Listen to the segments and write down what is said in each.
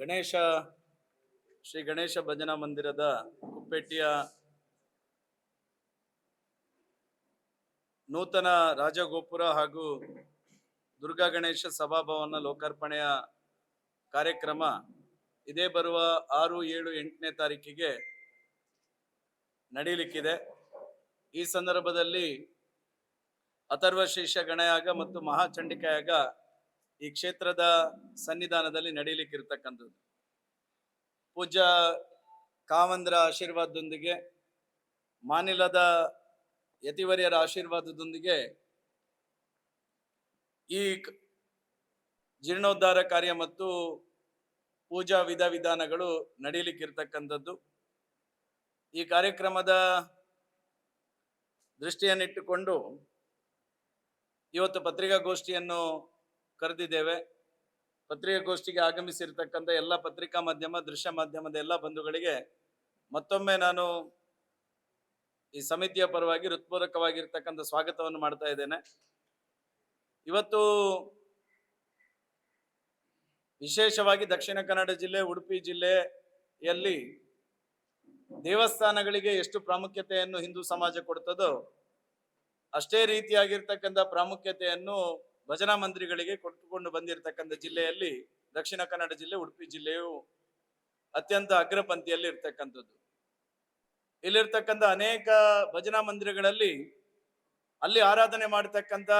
ಗಣೇಶ, ಶ್ರೀ ಗಣೇಶ ಭಜನಾ ಮಂದಿರದ ಕುಪ್ಪೆಟ್ಟಿಯ ನೂತನ ರಾಜಗೋಪುರ ಹಾಗೂ ದುರ್ಗಾ ಗಣೇಶ ಸಭಾಭವನ ಲೋಕಾರ್ಪಣೆಯ ಕಾರ್ಯಕ್ರಮ ಇದೇ ಬರುವ ಆರು, ಏಳು, ಎಂಟನೇ ತಾರೀಕಿಗೆ ನಡೀಲಿಕ್ಕಿದೆ. ಈ ಸಂದರ್ಭದಲ್ಲಿ ಅಥರ್ವ ಶೀರ್ಷ ಗಣಯಾಗ ಮತ್ತು ಮಹಾಚಂಡಿಕಾಯಾಗ ಈ ಕ್ಷೇತ್ರದ ಸನ್ನಿಧಾನದಲ್ಲಿ ನಡೀಲಿಕ್ಕಿರ್ತಕ್ಕಂಥದ್ದು. ಪೂಜ್ಯ ಕಾವಂದ್ರ ಆಶೀರ್ವಾದದೊಂದಿಗೆ, ಮಾನಿಲದ ಯತಿವರಿಯರ ಆಶೀರ್ವಾದದೊಂದಿಗೆ ಈ ಜೀರ್ಣೋದ್ಧಾರ ಕಾರ್ಯ ಮತ್ತು ಪೂಜಾ ವಿಧ ವಿಧಾನಗಳು ನಡೀಲಿಕ್ಕಿರ್ತಕ್ಕಂಥದ್ದು. ಈ ಕಾರ್ಯಕ್ರಮದ ದೃಷ್ಟಿಯನ್ನಿಟ್ಟುಕೊಂಡು ಇವತ್ತು ಪತ್ರಿಕಾಗೋಷ್ಠಿಯನ್ನು ಕರೆದಿದ್ದೇವೆ. ಪತ್ರಿಕಾಗೋಷ್ಠಿಗೆ ಆಗಮಿಸಿರ್ತಕ್ಕಂಥ ಎಲ್ಲ ಪತ್ರಿಕಾ ಮಾಧ್ಯಮ, ದೃಶ್ಯ ಮಾಧ್ಯಮದ ಎಲ್ಲ ಬಂಧುಗಳಿಗೆ ಮತ್ತೊಮ್ಮೆ ನಾನು ಈ ಸಮಿತಿಯ ಪರವಾಗಿ ಹೃತ್ಪೂರ್ವಕವಾಗಿರ್ತಕ್ಕಂಥ ಸ್ವಾಗತವನ್ನು ಮಾಡ್ತಾ ಇದ್ದೇನೆ. ಇವತ್ತು ವಿಶೇಷವಾಗಿ ದಕ್ಷಿಣ ಕನ್ನಡ ಜಿಲ್ಲೆ, ಉಡುಪಿ ಜಿಲ್ಲೆಯಲ್ಲಿ ದೇವಸ್ಥಾನಗಳಿಗೆ ಎಷ್ಟು ಪ್ರಾಮುಖ್ಯತೆಯನ್ನು ಹಿಂದೂ ಸಮಾಜ ಕೊಡ್ತದೋ ಅಷ್ಟೇ ರೀತಿಯಾಗಿರ್ತಕ್ಕಂಥ ಪ್ರಾಮುಖ್ಯತೆಯನ್ನು ಭಜನಾ ಮಂದಿರಗಳಿಗೆ ಕೊಟ್ಟುಕೊಂಡು ಬಂದಿರತಕ್ಕಂಥ ಜಿಲ್ಲೆಯಲ್ಲಿ ದಕ್ಷಿಣ ಕನ್ನಡ ಜಿಲ್ಲೆ, ಉಡುಪಿ ಜಿಲ್ಲೆಯು ಅತ್ಯಂತ ಅಗ್ರಪಂಥಿಯಲ್ಲಿ ಇರ್ತಕ್ಕಂಥದ್ದು. ಇಲ್ಲಿರ್ತಕ್ಕಂಥ ಅನೇಕ ಭಜನಾ ಮಂದಿರಗಳಲ್ಲಿ ಅಲ್ಲಿ ಆರಾಧನೆ ಮಾಡತಕ್ಕಂಥ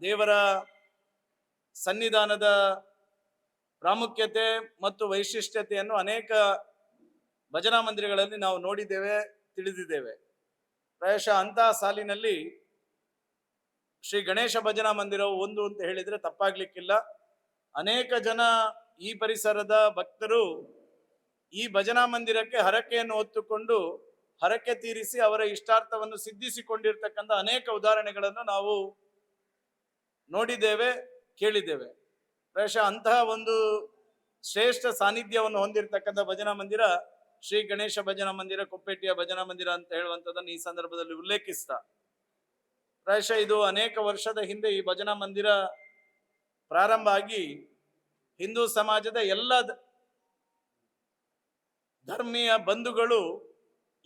ದೇವರ ಸನ್ನಿಧಾನದ ಪ್ರಾಮುಖ್ಯತೆ ಮತ್ತು ವೈಶಿಷ್ಟ್ಯತೆಯನ್ನು ಅನೇಕ ಭಜನಾ ಮಂದಿರಗಳಲ್ಲಿ ನಾವು ನೋಡಿದ್ದೇವೆ, ತಿಳಿದಿದ್ದೇವೆ. ಪ್ರಾಯಶಃ ಅಂತಹ ಸಾಲಿನಲ್ಲಿ ಶ್ರೀ ಗಣೇಶ ಭಜನಾ ಮಂದಿರವು ಒಂದು ಅಂತ ಹೇಳಿದ್ರೆ ತಪ್ಪಾಗ್ಲಿಕ್ಕಿಲ್ಲ. ಅನೇಕ ಜನ ಈ ಪರಿಸರದ ಭಕ್ತರು ಈ ಭಜನಾ ಮಂದಿರಕ್ಕೆ ಹರಕೆಯನ್ನು ಹೊತ್ತುಕೊಂಡು ಹರಕೆ ತೀರಿಸಿ ಅವರ ಇಷ್ಟಾರ್ಥವನ್ನು ಸಿದ್ಧಿಸಿಕೊಂಡಿರ್ತಕ್ಕಂಥ ಅನೇಕ ಉದಾಹರಣೆಗಳನ್ನು ನಾವು ನೋಡಿದ್ದೇವೆ, ಕೇಳಿದ್ದೇವೆ. ಪ್ರಾಯಶಃ ಅಂತಹ ಒಂದು ಶ್ರೇಷ್ಠ ಸಾನ್ನಿಧ್ಯವನ್ನು ಹೊಂದಿರತಕ್ಕಂಥ ಭಜನಾ ಮಂದಿರ ಶ್ರೀ ಗಣೇಶ ಭಜನಾ ಮಂದಿರ ಕೊಪ್ಪೆಟ್ಟಿಯ ಭಜನಾ ಮಂದಿರ ಅಂತ ಹೇಳುವಂಥದ್ದನ್ನು ಈ ಸಂದರ್ಭದಲ್ಲಿ ಉಲ್ಲೇಖಿಸ್ತಾ ಪ್ರಾಯಶಃ ಇದು ಅನೇಕ ವರ್ಷದ ಹಿಂದೆ ಈ ಭಜನಾ ಮಂದಿರ ಪ್ರಾರಂಭ ಆಗಿ ಹಿಂದೂ ಸಮಾಜದ ಎಲ್ಲ ಧರ್ಮೀಯ ಬಂಧುಗಳು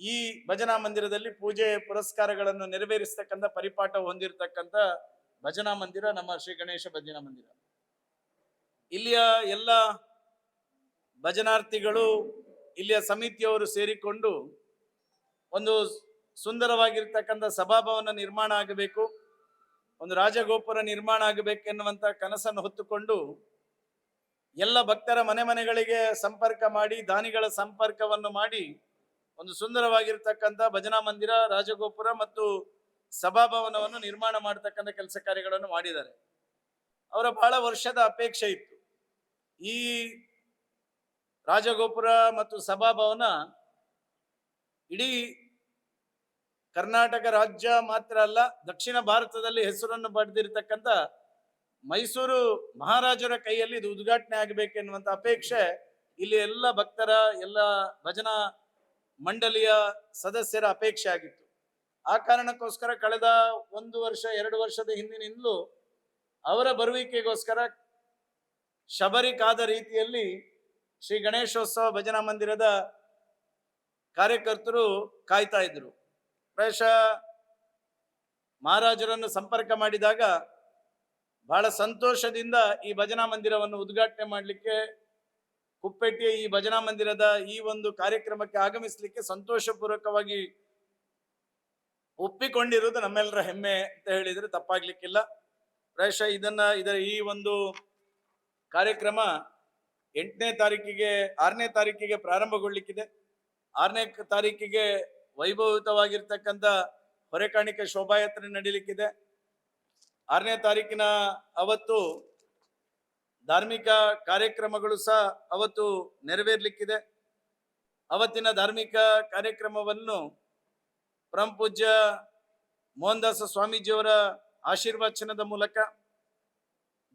ಈ ಭಜನಾ ಮಂದಿರದಲ್ಲಿ ಪೂಜೆ ಪುರಸ್ಕಾರಗಳನ್ನು ನೆರವೇರಿಸತಕ್ಕಂಥ ಪರಿಪಾಠ ಹೊಂದಿರತಕ್ಕಂಥ ಭಜನಾ ಮಂದಿರ ನಮ್ಮ ಶ್ರೀ ಗಣೇಶ ಭಜನಾ ಮಂದಿರ. ಇಲ್ಲಿಯ ಎಲ್ಲ ಭಜನಾರ್ಥಿಗಳು, ಇಲ್ಲಿಯ ಸಮಿತಿಯವರು ಸೇರಿಕೊಂಡು ಒಂದು ಸುಂದರವಾಗಿರ್ತಕ್ಕಂಥ ಸಭಾಭವನ ನಿರ್ಮಾಣ ಆಗಬೇಕು. ಒಂದು ರಾಜಗೋಪುರ ನಿರ್ಮಾಣ ಆಗಬೇಕೆನ್ನುವಂಥ ಕನಸನ್ನು ಹೊತ್ತುಕೊಂಡು ಎಲ್ಲ ಭಕ್ತರ ಮನೆ ಮನೆಗಳಿಗೆ ಸಂಪರ್ಕ ಮಾಡಿ, ದಾನಿಗಳ ಸಂಪರ್ಕವನ್ನು ಮಾಡಿ ಒಂದು ಸುಂದರವಾಗಿರ್ತಕ್ಕಂಥ ಭಜನಾ ಮಂದಿರ, ರಾಜಗೋಪುರ ಮತ್ತು ಸಭಾಭವನವನ್ನು ನಿರ್ಮಾಣ ಮಾಡತಕ್ಕಂಥ ಕೆಲಸ ಕಾರ್ಯಗಳನ್ನು ಮಾಡಿದ್ದಾರೆ. ಅವರ ಬಹಳ ವರ್ಷದ ಅಪೇಕ್ಷೆ ಇತ್ತು. ಈ ರಾಜಗೋಪುರ ಮತ್ತು ಸಭಾಭವನ ಇಡೀ ಕರ್ನಾಟಕ ರಾಜ್ಯ ಮಾತ್ರ ಅಲ್ಲ, ದಕ್ಷಿಣ ಭಾರತದಲ್ಲಿ ಹೆಸರನ್ನು ಪಡೆದಿರತಕ್ಕಂಥ ಮೈಸೂರು ಮಹಾರಾಜರ ಕೈಯಲ್ಲಿ ಇದು ಉದ್ಘಾಟನೆ ಆಗಬೇಕೆನ್ನುವಂತ ಅಪೇಕ್ಷೆ. ಇಲ್ಲಿ ಎಲ್ಲ ಭಕ್ತರ, ಎಲ್ಲ ಭಜನಾ ಮಂಡಳಿಯ ಸದಸ್ಯರ ಅಪೇಕ್ಷೆ ಆಗಿತ್ತು. ಆ ಕಾರಣಕ್ಕೋಸ್ಕರ ಕಳೆದ ಒಂದು ವರ್ಷ, ಎರಡು ವರ್ಷದ ಹಿಂದಿನಿಂದಲೂ ಅವರ ಬರುವಿಕೆಗೋಸ್ಕರ ಶಬರಿಕಾದ ರೀತಿಯಲ್ಲಿ ಶ್ರೀ ಗಣೇಶೋತ್ಸವ ಭಜನಾ ಮಂದಿರದ ಕಾರ್ಯಕರ್ತರು ಕಾಯ್ತಾ ಇದ್ರು. ಪ್ರಾಯಶಃ ಮಹಾರಾಜರನ್ನು ಸಂಪರ್ಕ ಮಾಡಿದಾಗ ಬಹಳ ಸಂತೋಷದಿಂದ ಈ ಭಜನಾ ಮಂದಿರವನ್ನು ಉದ್ಘಾಟನೆ ಮಾಡಲಿಕ್ಕೆ ಕುಪ್ಪೆಟ್ಟಿಯ ಈ ಭಜನಾ ಮಂದಿರದ ಈ ಒಂದು ಕಾರ್ಯಕ್ರಮಕ್ಕೆ ಆಗಮಿಸಲಿಕ್ಕೆ ಸಂತೋಷಪೂರ್ವಕವಾಗಿ ಒಪ್ಪಿಕೊಂಡಿರುವುದು ನಮ್ಮೆಲ್ಲರ ಹೆಮ್ಮೆ ಅಂತ ಹೇಳಿದ್ರೆ ತಪ್ಪಾಗ್ಲಿಕ್ಕಿಲ್ಲ. ಪ್ರಾಯಶಃ ಇದನ್ನ ಇದರ ಈ ಒಂದು ಕಾರ್ಯಕ್ರಮ ಎಂಟನೇ ತಾರೀಕಿಗೆ, ಆರನೇ ತಾರೀಕಿಗೆ ಪ್ರಾರಂಭಗೊಳ್ಳಿಕ್ಕಿದೆ. ಆರನೇ ತಾರೀಕಿಗೆ ವೈಭವಯುತವಾಗಿರ್ತಕ್ಕಂಥ ಹೊರೆಕಾಣಿಕೆ ಶೋಭಾಯಾತ್ರೆ ನಡೀಲಿಕ್ಕಿದೆ. ಆರನೇ ತಾರೀಕಿನ ಅವತ್ತು ಧಾರ್ಮಿಕ ಕಾರ್ಯಕ್ರಮಗಳು ಸಹ ಅವತ್ತು ನೆರವೇರ್ಲಿಕ್ಕಿದೆ. ಅವತ್ತಿನ ಧಾರ್ಮಿಕ ಕಾರ್ಯಕ್ರಮವನ್ನು ಪೂಜ್ಯ ಮೋಹನ್ದಾಸ ಸ್ವಾಮೀಜಿಯವರ ಆಶೀರ್ವಚನದ ಮೂಲಕ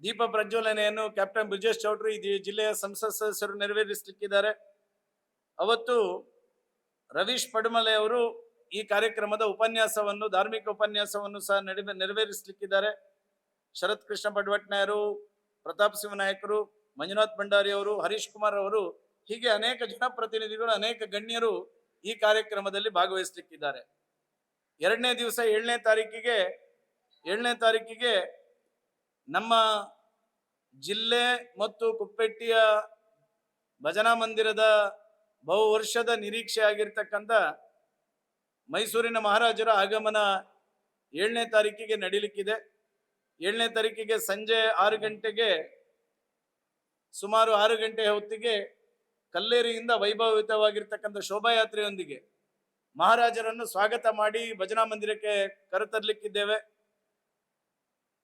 ದೀಪ ಪ್ರಜ್ವಲನೆಯನ್ನು ಕ್ಯಾಪ್ಟನ್ ಬ್ರಿಜೇಶ್ ಚೌಟ್ರಿ ಜಿಲ್ಲೆಯ ಸಂಸತ್ ಸದಸ್ಯರು ನೆರವೇರಿಸಲಿಕ್ಕಿದ್ದಾರೆ. ಅವತ್ತು ರವೀಶ್ ಪಡುಮಲೆ ಅವರು ಈ ಕಾರ್ಯಕ್ರಮದ ಉಪನ್ಯಾಸವನ್ನು, ಧಾರ್ಮಿಕ ಉಪನ್ಯಾಸವನ್ನು ಸಹ ನಡೆ ನೆರವೇರಿಸಲಿಕ್ಕಿದ್ದಾರೆ. ಶರತ್ ಕೃಷ್ಣ ಪಡ್ವಟ್ನಾಯರು, ಪ್ರತಾಪ್ ಸಿಂಹ ನಾಯಕರು ಮಂಜುನಾಥ್ ಭಂಡಾರಿ ಅವರು, ಹರೀಶ್ ಕುಮಾರ್ ಅವರು ಹೀಗೆ ಅನೇಕ ಜನಪ್ರತಿನಿಧಿಗಳು, ಅನೇಕ ಗಣ್ಯರು ಈ ಕಾರ್ಯಕ್ರಮದಲ್ಲಿ ಭಾಗವಹಿಸಲಿಕ್ಕಿದ್ದಾರೆ. ಎರಡನೇ ದಿವಸ ಏಳನೇ ತಾರೀಕಿಗೆ ಏಳನೇ ತಾರೀಕಿಗೆ ನಮ್ಮ ಜಿಲ್ಲೆ ಮತ್ತು ಕುಪ್ಪೆಟ್ಟಿಯ ಭಜನಾ ಮಂದಿರದ ಬಹು ವರ್ಷದ ನಿರೀಕ್ಷೆ ಆಗಿರ್ತಕ್ಕಂಥ ಮೈಸೂರಿನ ಮಹಾರಾಜರ ಆಗಮನ ಏಳನೇ ತಾರೀಕಿಗೆ ನಡೀಲಿಕ್ಕಿದೆ. ಏಳನೇ ತಾರೀಕಿಗೆ ಸಂಜೆ ಆರು ಗಂಟೆಗೆ, ಸುಮಾರು ಆರು ಗಂಟೆ ಹೊತ್ತಿಗೆ ಕಲ್ಲೇರಿಯಿಂದ ವೈಭವಯುತವಾಗಿರ್ತಕ್ಕಂಥ ಶೋಭಾಯಾತ್ರೆಯೊಂದಿಗೆ ಮಹಾರಾಜರನ್ನು ಸ್ವಾಗತ ಮಾಡಿ ಭಜನಾ ಮಂದಿರಕ್ಕೆ ಕರೆತರಲಿಕ್ಕಿದ್ದೇವೆ.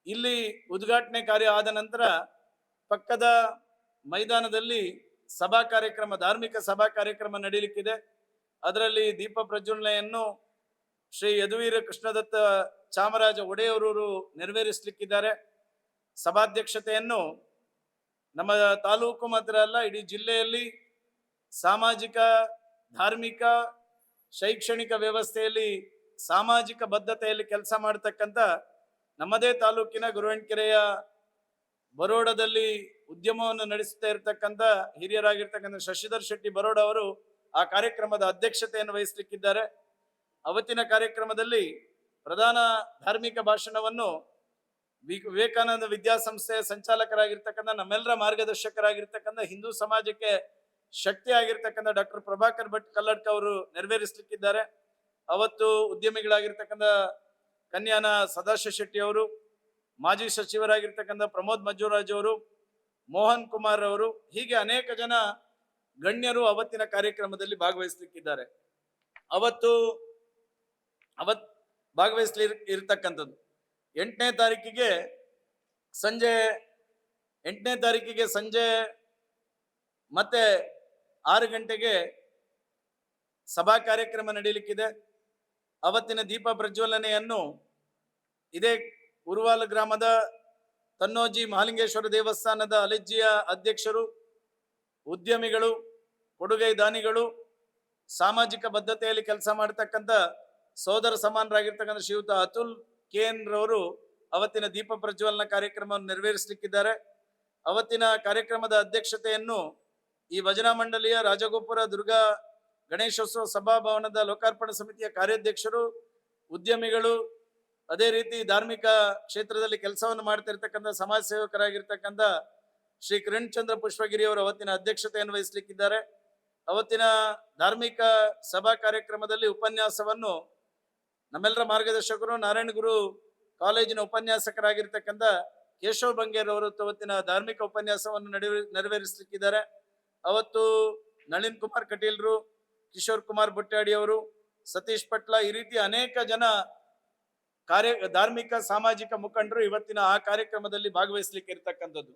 ಇಲ್ಲಿ ಉದ್ಘಾಟನೆ ಕಾರ್ಯ ಆದ ನಂತರ ಪಕ್ಕದ ಮೈದಾನದಲ್ಲಿ ಸಭಾ ಕಾರ್ಯಕ್ರಮ, ಧಾರ್ಮಿಕ ಸಭಾ ಕಾರ್ಯಕ್ರಮ ನಡೀಲಿಕ್ಕಿದೆ. ಅದರಲ್ಲಿ ದೀಪ ಪ್ರಜ್ವಲನೆಯನ್ನು ಶ್ರೀ ಯದುವೀರ ಕೃಷ್ಣದತ್ತ ಚಾಮರಾಜ ಒಡೆಯವರು ನೆರವೇರಿಸಲಿಕ್ಕಿದ್ದಾರೆ. ಸಭಾಧ್ಯಕ್ಷತೆಯನ್ನು ನಮ್ಮ ತಾಲೂಕು ಮಾತ್ರ ಅಲ್ಲ, ಇಡೀ ಜಿಲ್ಲೆಯಲ್ಲಿ ಸಾಮಾಜಿಕ, ಧಾರ್ಮಿಕ, ಶೈಕ್ಷಣಿಕ ವ್ಯವಸ್ಥೆಯಲ್ಲಿ ಸಾಮಾಜಿಕ ಬದ್ಧತೆಯಲ್ಲಿ ಕೆಲಸ ಮಾಡತಕ್ಕಂಥ ನಮ್ಮದೇ ತಾಲೂಕಿನ ಗುರುವೆಂಕೆರೆಯ ಬರೋಡದಲ್ಲಿ ಉದ್ಯಮವನ್ನು ನಡೆಸುತ್ತಾ ಇರತಕ್ಕಂಥ ಹಿರಿಯರಾಗಿರ್ತಕ್ಕಂಥ ಶಶಿಧರ್ ಶೆಟ್ಟಿ ಬರೋಡ ಅವರು ಆ ಕಾರ್ಯಕ್ರಮದ ಅಧ್ಯಕ್ಷತೆಯನ್ನು ವಹಿಸಲಿಕ್ಕಿದ್ದಾರೆ. ಅವತ್ತಿನ ಕಾರ್ಯಕ್ರಮದಲ್ಲಿ ಪ್ರಧಾನ ಧಾರ್ಮಿಕ ಭಾಷಣವನ್ನು ವಿವೇಕಾನಂದ ವಿದ್ಯಾಸಂಸ್ಥೆಯ ಸಂಚಾಲಕರಾಗಿರ್ತಕ್ಕಂಥ ನಮ್ಮೆಲ್ಲರ ಮಾರ್ಗದರ್ಶಕರಾಗಿರ್ತಕ್ಕಂಥ ಹಿಂದೂ ಸಮಾಜಕ್ಕೆ ಶಕ್ತಿ ಆಗಿರ್ತಕ್ಕಂಥ ಡಾಕ್ಟರ್ ಪ್ರಭಾಕರ್ ಭಟ್ ಕಲ್ಲಡ್ಕ ಅವರು ನೆರವೇರಿಸಲಿಕ್ಕಿದ್ದಾರೆ. ಅವತ್ತು ಉದ್ಯಮಿಗಳಾಗಿರ್ತಕ್ಕಂಥ ಕನ್ಯಾನ ಸದಾಶಿವ ಶೆಟ್ಟಿ ಅವರು ಮಾಜಿ ಸಚಿವರಾಗಿರ್ತಕ್ಕಂಥ ಪ್ರಮೋದ್ ಮಂಜುರಾಜ್ ಅವರು, ಮೋಹನ್ ಕುಮಾರ್ ಅವರು, ಹೀಗೆ ಅನೇಕ ಜನ ಗಣ್ಯರು ಅವತ್ತಿನ ಕಾರ್ಯಕ್ರಮದಲ್ಲಿ ಭಾಗವಹಿಸ್ಲಿಕ್ಕಿದ್ದಾರೆ. ಅವತ್ತು, ಅವತ್ ಭಾಗವಹಿಸ್ಲಿ ಇರ್ತಕ್ಕಂಥದ್ದು. ಎಂಟನೇ ತಾರೀಕಿಗೆ ಸಂಜೆ, ಎಂಟನೇ ತಾರೀಕಿಗೆ ಸಂಜೆ ಮತ್ತೆ ಆರು ಗಂಟೆಗೆ ಸಭಾ ಕಾರ್ಯಕ್ರಮ ನಡೀಲಿಕ್ಕಿದೆ. ಅವತ್ತಿನ ದೀಪ ಪ್ರಜ್ವಲನೆಯನ್ನು ಇದೇ ಉರುವಾಲ ಗ್ರಾಮದ ತನ್ನೋಜಿ ಮಹಾಲಿಂಗೇಶ್ವರ ದೇವಸ್ಥಾನದ ಅಲೆಜ್ಜಿಯ ಅಧ್ಯಕ್ಷರು, ಉದ್ಯಮಿಗಳು, ಕೊಡುಗೈ ದಾನಿಗಳು, ಸಾಮಾಜಿಕ ಬದ್ಧತೆಯಲ್ಲಿ ಕೆಲಸ ಮಾಡತಕ್ಕಂಥ ಸೋದರ ಸಮಾನರಾಗಿರ್ತಕ್ಕಂಥ ಶ್ರೀಯುತ ಅತುಲ್ ಕೇನ್ ರವರು ಅವತ್ತಿನ ದೀಪ ಪ್ರಜ್ವಲನ ಕಾರ್ಯಕ್ರಮವನ್ನು ನೆರವೇರಿಸಲಿಕ್ಕಿದ್ದಾರೆ. ಅವತ್ತಿನ ಕಾರ್ಯಕ್ರಮದ ಅಧ್ಯಕ್ಷತೆಯನ್ನು ಈ ಭಜನಾ ಮಂಡಳಿಯ ರಾಜಗೋಪುರ ದುರ್ಗಾ ಗಣೇಶೋತ್ಸವ ಸಭಾಭವನದ ಲೋಕಾರ್ಪಣಾ ಸಮಿತಿಯ ಕಾರ್ಯಾಧ್ಯಕ್ಷರು, ಉದ್ಯಮಿಗಳು ಅದೇ ರೀತಿ ಧಾರ್ಮಿಕ ಕ್ಷೇತ್ರದಲ್ಲಿ ಕೆಲಸವನ್ನು ಮಾಡ್ತಿರ್ತಕ್ಕಂಥ ಸಮಾಜ ಸೇವಕರಾಗಿರ್ತಕ್ಕಂಥ ಶ್ರೀ ಕಿರಣ್ ಚಂದ್ರ ಪುಷ್ಪಗಿರಿ ಅವರು ಅವತ್ತಿನ ಅಧ್ಯಕ್ಷತೆಯನ್ನು ವಹಿಸಲಿಕ್ಕಿದ್ದಾರೆ. ಅವತ್ತಿನ ಧಾರ್ಮಿಕ ಸಭಾ ಕಾರ್ಯಕ್ರಮದಲ್ಲಿ ಉಪನ್ಯಾಸವನ್ನು ನಮ್ಮೆಲ್ಲರ ಮಾರ್ಗದರ್ಶಕರು, ನಾರಾಯಣ ಗುರು ಕಾಲೇಜಿನ ಉಪನ್ಯಾಸಕರಾಗಿರ್ತಕ್ಕಂಥ ಕೇಶವ ಬಂಗೇರ್ ಅವರು ಅವತ್ತಿನ ಧಾರ್ಮಿಕ ಉಪನ್ಯಾಸವನ್ನು ನೆರವೇ ನೆರವೇರಿಸಲಿಕ್ಕಿದ್ದಾರೆ. ಅವತ್ತು ನಳಿನ್ ಕುಮಾರ್ ಕಟೀಲ್ರು, ಕಿಶೋರ್ ಕುಮಾರ್ ಬುಟ್ಟಾಡಿ ಅವರು ಸತೀಶ್ ಪಟ್ಲ ಈ ರೀತಿ ಅನೇಕ ಜನ ಕಾರ್ಯ, ಧಾರ್ಮಿಕ, ಸಾಮಾಜಿಕ ಮುಖಂಡರು ಇವತ್ತಿನ ಆ ಕಾರ್ಯಕ್ರಮದಲ್ಲಿ ಭಾಗವಹಿಸ್ಲಿಕ್ಕೆ ಇರ್ತಕ್ಕಂಥದ್ದು.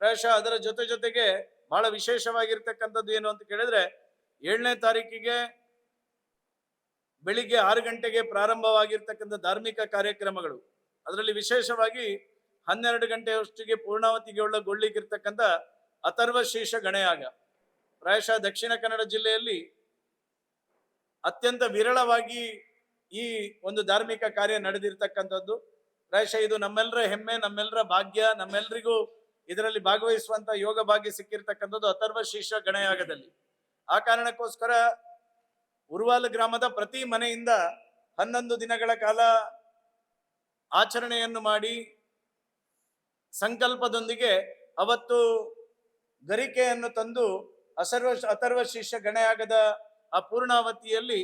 ಪ್ರಾಯಶಃ ಅದರ ಜೊತೆ ಜೊತೆಗೆ ಬಹಳ ವಿಶೇಷವಾಗಿರ್ತಕ್ಕಂಥದ್ದು ಏನು ಅಂತ ಕೇಳಿದ್ರೆ, ಏಳನೇ ತಾರೀಕಿಗೆ ಬೆಳಿಗ್ಗೆ ಆರು ಗಂಟೆಗೆ ಪ್ರಾರಂಭವಾಗಿರ್ತಕ್ಕಂಥ ಧಾರ್ಮಿಕ ಕಾರ್ಯಕ್ರಮಗಳು. ಅದರಲ್ಲಿ ವಿಶೇಷವಾಗಿ ಹನ್ನೆರಡು ಗಂಟೆಯಷ್ಟಿಗೆ ಪೂರ್ಣಾವತಿಗೊಳ್ಳಗೊಳ್ಳಿಕ್ಕಿರ್ತಕ್ಕಂಥ ಅಥರ್ವ ಅಥರ್ವಶೇಷ ಗಣಯಾಗ. ಪ್ರಾಯಶಃ ದಕ್ಷಿಣ ಕನ್ನಡ ಜಿಲ್ಲೆಯಲ್ಲಿ ಅತ್ಯಂತ ವಿರಳವಾಗಿ ಈ ಒಂದು ಧಾರ್ಮಿಕ ಕಾರ್ಯ ನಡೆದಿರ್ತಕ್ಕಂಥದ್ದು. ಪ್ರಾಯಶಃ ಇದು ನಮ್ಮೆಲ್ಲರ ಹೆಮ್ಮೆ ನಮ್ಮೆಲ್ಲರ ಭಾಗ್ಯ ನಮ್ಮೆಲ್ಲರಿಗೂ ಇದರಲ್ಲಿ ಭಾಗವಹಿಸುವಂತ ಯೋಗ ಭಾಗ್ಯ ಸಿಕ್ಕಿರ್ತಕ್ಕಂಥದ್ದು ಅಥರ್ವ ಶೀರ್ಷ ಗಣಯಾಗದಲ್ಲಿ. ಆ ಕಾರಣಕ್ಕೋಸ್ಕರ ಉರ್ವಾಲ ಗ್ರಾಮದ ಪ್ರತಿ ಮನೆಯಿಂದ ಹನ್ನೊಂದು ದಿನಗಳ ಕಾಲ ಆಚರಣೆಯನ್ನು ಮಾಡಿ ಸಂಕಲ್ಪದೊಂದಿಗೆ ಅವತ್ತು ಗರಿಕೆಯನ್ನು ತಂದು ಅಸರ್ವ, ಅಥರ್ವ ಶಿಷ್ಯ ಗಣಯಾಗದ ಆ ಪೂರ್ಣಾವತಿಯಲ್ಲಿ